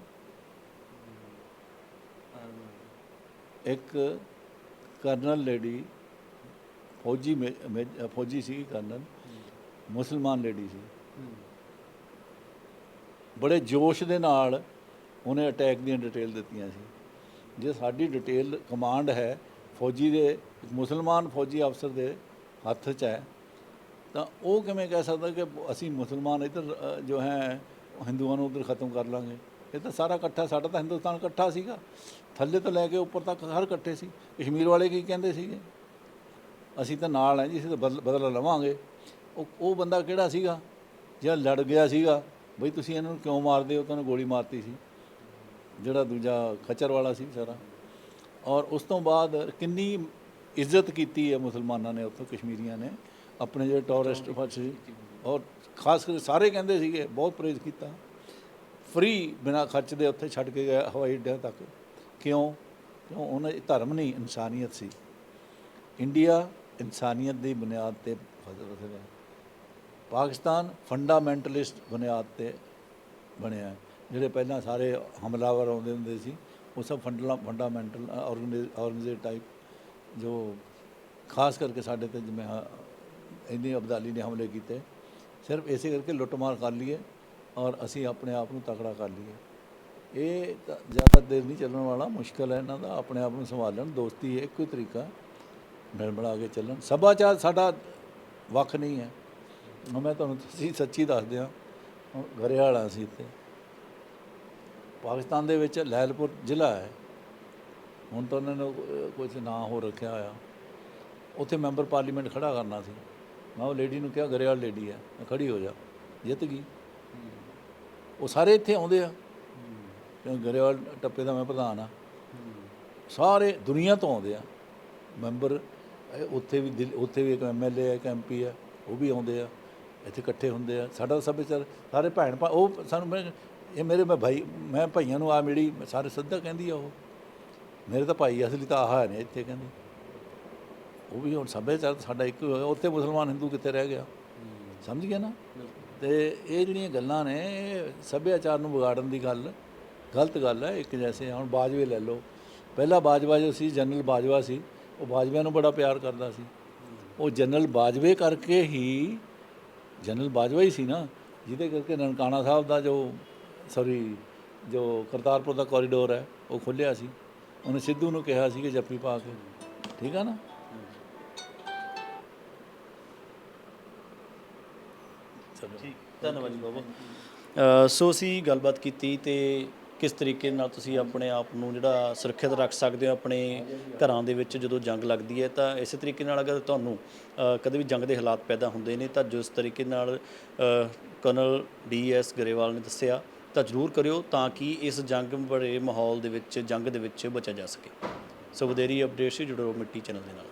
ਇੱਕ ਕਰਨਲ ਲੇਡੀ, ਫੌਜੀ ਮੇ- ਮੇ- ਫੌਜੀ ਸੀ ਕਰਨਲ। ਮੁਸਲਮਾਨ ਲੇਡੀ ਸੀ। ਬੜੇ ਜੋਸ਼ ਦੇ ਨਾਲ ਉਹਨੇ ਅਟੈਕ ਦੀਆਂ ਡਿਟੇਲ ਦਿੱਤੀਆਂ ਸੀ। ਜੇ ਸਾਡੀ ਡਿਟੇਲ ਕਮਾਂਡ ਹੈ, ਫੌਜੀ ਦੇ, ਮੁਸਲਮਾਨ ਫੌਜੀ ਅਫਸਰ ਦੇ ਹੱਥ 'ਚ ਹੈ, ਤਾਂ ਉਹ ਕਿਵੇਂ ਕਹਿ ਸਕਦਾ ਕਿ ਅਸੀਂ ਮੁਸਲਮਾਨ ਇੱਧਰ ਜੋ ਹੈ, ਹਿੰਦੂਆਂ ਨੂੰ ਉੱਧਰ ਖਤਮ ਕਰ ਲਾਂਗੇ? ਇਹ ਤਾਂ ਸਾਰਾ ਇਕੱਠਾ, ਸਾਡਾ ਤਾਂ ਹਿੰਦੁਸਤਾਨ ਇਕੱਠਾ ਸੀਗਾ। ਥੱਲੇ ਤੋਂ ਲੈ ਕੇ ਉੱਪਰ ਤੱਕ ਹਰ ਇਕੱਠੇ ਸੀ। ਕਸ਼ਮੀਰ ਵਾਲੇ ਕੀ ਕਹਿੰਦੇ ਸੀਗੇ? ਅਸੀਂ ਤਾਂ ਨਾਲ ਹੈ ਜੀ, ਅਸੀਂ ਤਾਂ ਬਦਲ ਬਦਲਾ ਲਵਾਂਗੇ। ਉਹ ਉਹ ਬੰਦਾ ਕਿਹੜਾ ਸੀਗਾ? ਜਿਹੜਾ ਲੜ ਗਿਆ ਸੀਗਾ। ਬਈ ਤੁਸੀਂ ਇਹਨਾਂ ਨੂੰ ਕਿਉਂ ਮਾਰਦੇ ਹੋ? ਤੁਹਾਨੂੰ ਗੋਲੀ ਮਾਰਤੀ ਸੀ। ਜਿਹੜਾ ਦੂਜਾ ਖਚਰ ਵਾਲਾ ਸੀ ਸਾਰਾ। ਔਰ ਉਸ ਤੋਂ ਬਾਅਦ ਕਿੰਨੀ ਇੱਜ਼ਤ ਕੀਤੀ ਹੈ ਮੁਸਲਮਾਨਾਂ ਨੇ ਉੱਥੋਂ, ਕਸ਼ਮੀਰੀਆਂ ਨੇ। ਆਪਣੇ ਜਿਹੜੇ ਟੂਰਿਸਟ ਫਸ ਔਰ ਖਾਸ ਕਰਕੇ ਸਾਰੇ ਕਹਿੰਦੇ ਸੀਗੇ, ਬਹੁਤ ਪ੍ਰੇਜ਼ ਕੀਤਾ। ਫ੍ਰੀ ਬਿਨਾ ਖਰਚ ਦੇ ਉੱਥੇ ਛੱਡ ਕੇ ਗਿਆ ਹਵਾਈ ਅੱਡਿਆਂ ਤੱਕ। ਕਿਉਂ? ਕਿਉਂ? ਉਹਨਾਂ ਦੀ ਧਰਮ ਨਹੀਂ, ਇਨਸਾਨੀਅਤ ਸੀ। ਇੰਡੀਆ ਇਨਸਾਨੀਅਤ ਦੀ ਬੁਨਿਆਦ ਤੇ ਫਸਲ ਰਿਹਾ ਪਾਕਿਸਤਾਨ ਫੰਡਾਮੈਂਟਲਿਸਟ ਬੁਨਿਆਦ ਤੇ ਬਣਿਆ ਜਿਹੜੇ ਪਹਿਲਾਂ ਸਾਰੇ ਹਮਲਾਵਰ ਆਉਂਦੇ ਹੁੰਦੇ ਸੀ, ਉਹ ਸਭ ਫੰਡਲਾ, ਫੰਡਾਮੈਂਟਲ ਆਰਗੇਨਾਈਜ਼ ਟਾਈਪ ਜੋ ਖਾਸ ਕਰਕੇ ਸਾਡੇ ਤੇ ਜਿਵੇਂ ਆਹ ਇੰਨੀ ਅਬਦਾਲੀ ਨੇ ਹਮਲੇ ਕੀਤੇ, ਸਿਰਫ ਇਸੇ ਕਰਕੇ ਲੁੱਟਮਾਰ ਕਰ ਲਈਏ ਔਰ ਅਸੀਂ ਆਪਣੇ ਆਪ ਨੂੰ ਤਕੜਾ ਕਰ ਲਈਏ। ਇਹ ਤਾਂ ਜ਼ਿਆਦਾ ਦੇਰ ਨਹੀਂ ਚੱਲਣ ਵਾਲਾ, ਮੁਸ਼ਕਲ ਹੈ ਇਹਨਾਂ ਦਾ, ਆਪਣੇ ਆਪ ਨੂੰ ਸੰਭਾਲਣ, ਦੋਸਤੀ ਇੱਕੋ ਹੀ ਤਰੀਕਾ ਮਿਲ ਬਣਾ ਕੇ ਚੱਲਣ। ਸਭਾਚਾਰ ਸਾਡਾ ਵੱਖ ਨਹੀਂ ਹੈ। ਹੁਣ ਮੈਂ ਤੁਹਾਨੂੰ ਤੁਸੀਂ ਸੱਚੀ ਦੱਸ ਦਿਆਂ ਹੁਣ ਗਰੇਵਾਲਾ ਸੀ ਇੱਥੇ। ਪਾਕਿਸਤਾਨ ਦੇ ਵਿੱਚ ਲੈਲਪੁਰ ਜ਼ਿਲ੍ਹਾ ਹੈ। ਹੁਣ ਤਾਂ ਉਹਨਾਂ ਨੇ ਅਹ, ਕੁਝ ਨਾਂ ਹੋ ਰੱਖਿਆ ਹੋਇਆ। ਉੱਥੇ ਮੈਂਬਰ ਪਾਰਲੀਮੈਂਟ ਖੜਾ ਕਰਨਾ ਸੀ। ਮੈਂ ਉਹ ਲੇਡੀ ਨੂੰ ਕਿਹਾ ਗਰੇਵਾਲ ਲੇਡੀ ਹੈ ਮੈਂ ਖੜੀ ਹੋ ਜਾ। ਜਿੱਤ ਗਈ। ਉਹ ਸਾਰੇ ਇੱਥੇ ਆਉਂਦੇ ਆ। ਕਿਉਂ ਗਰੇਵਾਲ ਟੱਪੇ ਦਾ ਮੈਂ ਪ੍ਰਧਾਨ ਆ। ਸਾਰੇ ਦੁਨੀਆ ਤੋਂ ਆਉਂਦੇ ਆ। ਮੈਂਬਰ ਉੱਥੇ ਵੀ ਦਿੱਲੀ- ਉੱਥੇ ਵੀ ਇੱਕ ਐਮਐਲਏ ਹੈ ਇੱਕ ਐਮਪੀ ਹੈ ਉਹ ਵੀ ਆਉਂਦੇ ਆ। ਇੱਥੇ ਇਕੱਠੇ ਹੁੰਦੇ ਆ। ਸਾਡਾ ਸੱਭਿਆਚਾਰ ਸਾਰੇ ਭੈਣ ਭਾ, ਉਹ ਸਾਨੂੰ ਮੈਂ, ਇਹ ਮੇਰੇ ਮੈਂ ਭਾਈ, ਮੈਂ ਭਾਈਆਂ ਨੂੰ ਆ ਮਿਲੀ ਸਾਰੇ ਸਿੱਧਾ ਕਹਿੰਦੀ ਆ ਉਹ। ਮੇਰੇ ਤਾਂ ਭਾਈ ਅਸਲੀ ਤਾਂ ਆਹ ਨੇ ਇੱਥੇ ਕਹਿੰਦੀ। ਉਹ ਵੀ ਹੁਣ ਸੱਭਿਆਚਾਰ ਸਾਡਾ ਇੱਕ ਹੀ ਹੋਇਆ ਉੱਥੇ ਮੁਸਲਮਾਨ ਹਿੰਦੂ ਕਿੱਥੇ ਰਹਿ ਗਿਆ। ਸਮਝ ਗਿਆ ਨਾ? ਤੇ ਇਹ ਜਿਹੜੀਆਂ ਗੱਲਾਂ ਨੇ, ਇਹ ਸੱਭਿਆਚਾਰ ਨੂੰ ਵਿਗਾੜਨ ਦੀ ਗੱਲ, ਗਲਤ ਗੱਲ ਹੈ। ਇੱਕ ਜੈਸੇ ਹੁਣ ਬਾਜਵੇ ਲੈ ਲਓ। ਪਹਿਲਾ ਬਾਜਵਾ ਜੋ ਸੀ, ਜਨਰਲ ਬਾਜਵਾ ਸੀ, ਉਹ ਬਾਜਵਿਆਂ ਨੂੰ ਬੜਾ ਪਿਆਰ ਕਰਦਾ ਸੀ। ਉਹ ਜਨਰਲ ਬਾਜਵੇ ਕਰਕੇ ਹੀ ਜਨਰਲ ਬਾਜਵਾ ਹੀ ਸੀ ਨਾ ਜਿਹਦੇ ਕਰਕੇ ਨਨਕਾਣਾ ਸਾਹਿਬ ਦਾ ਜੋ ਸੌਰੀ ਜੋ ਕਰਤਾਰਪੁਰ ਦਾ ਕੋਰੀਡੋਰ ਹੈ ਉਹ ਖੁੱਲਿਆ ਸੀ। ਉਹਨੇ ਸਿੱਧੂ ਨੂੰ ਕਿਹਾ ਸੀ ਕਿ ਜੱਫੀ ਪਾ ਕੇ। ਠੀਕ ਆ ਨਾ? ਚਲੋ। ਠੀਕ ਧੰਨਵਾਦ ਜੀ ਬਾਬਾ। ਸੋ ਅਸੀਂ ਗੱਲਬਾਤ ਕੀਤੀ ਤੇ ਕਿਸ ਤਰੀਕੇ ਨਾਲ ਤੁਸੀਂ ਆਪਣੇ ਆਪ ਨੂੰ ਜਿਹੜਾ ਸੁਰੱਖਿਅਤ ਰੱਖ ਸਕਦੇ ਹੋ ਆਪਣੇ ਘਰਾਂ ਦੇ ਵਿੱਚ ਜਦੋਂ ਜੰਗ ਲੱਗਦੀ ਹੈ ਤਾਂ ਇਸੇ ਤਰੀਕੇ ਨਾਲ ਅਗਰ ਤੁਹਾਨੂੰ ਕਦੇ ਵੀ ਜੰਗ ਦੇ ਹਾਲਾਤ ਪੈਦਾ ਹੁੰਦੇ ਨੇ ਤਾਂ ਜਿਸ ਤਰੀਕੇ ਨਾਲ ਅ, ਕਰਨਲ ਡੀਐਸ ਗਰੇਵਾਲ ਨੇ ਦੱਸਿਆ ਤਾਂ ਜ਼ਰੂਰ ਕਰਿਓ ਤਾਂ ਕਿ ਇਸ ਜੰਗ ਬੜੇ ਮਾਹੌਲ ਦੇ ਵਿੱਚ ਜੰਗ ਦੇ ਵਿੱਚ ਬਚਿਆ ਜਾ ਸਕੇ। ਸੋ ਵਧੇਰੀ ਅਪਡੇਟਸ ਜੁੜੋ ਮਿੱਟੀ ਚੈਨਲ ਦੇ ਨਾਲ।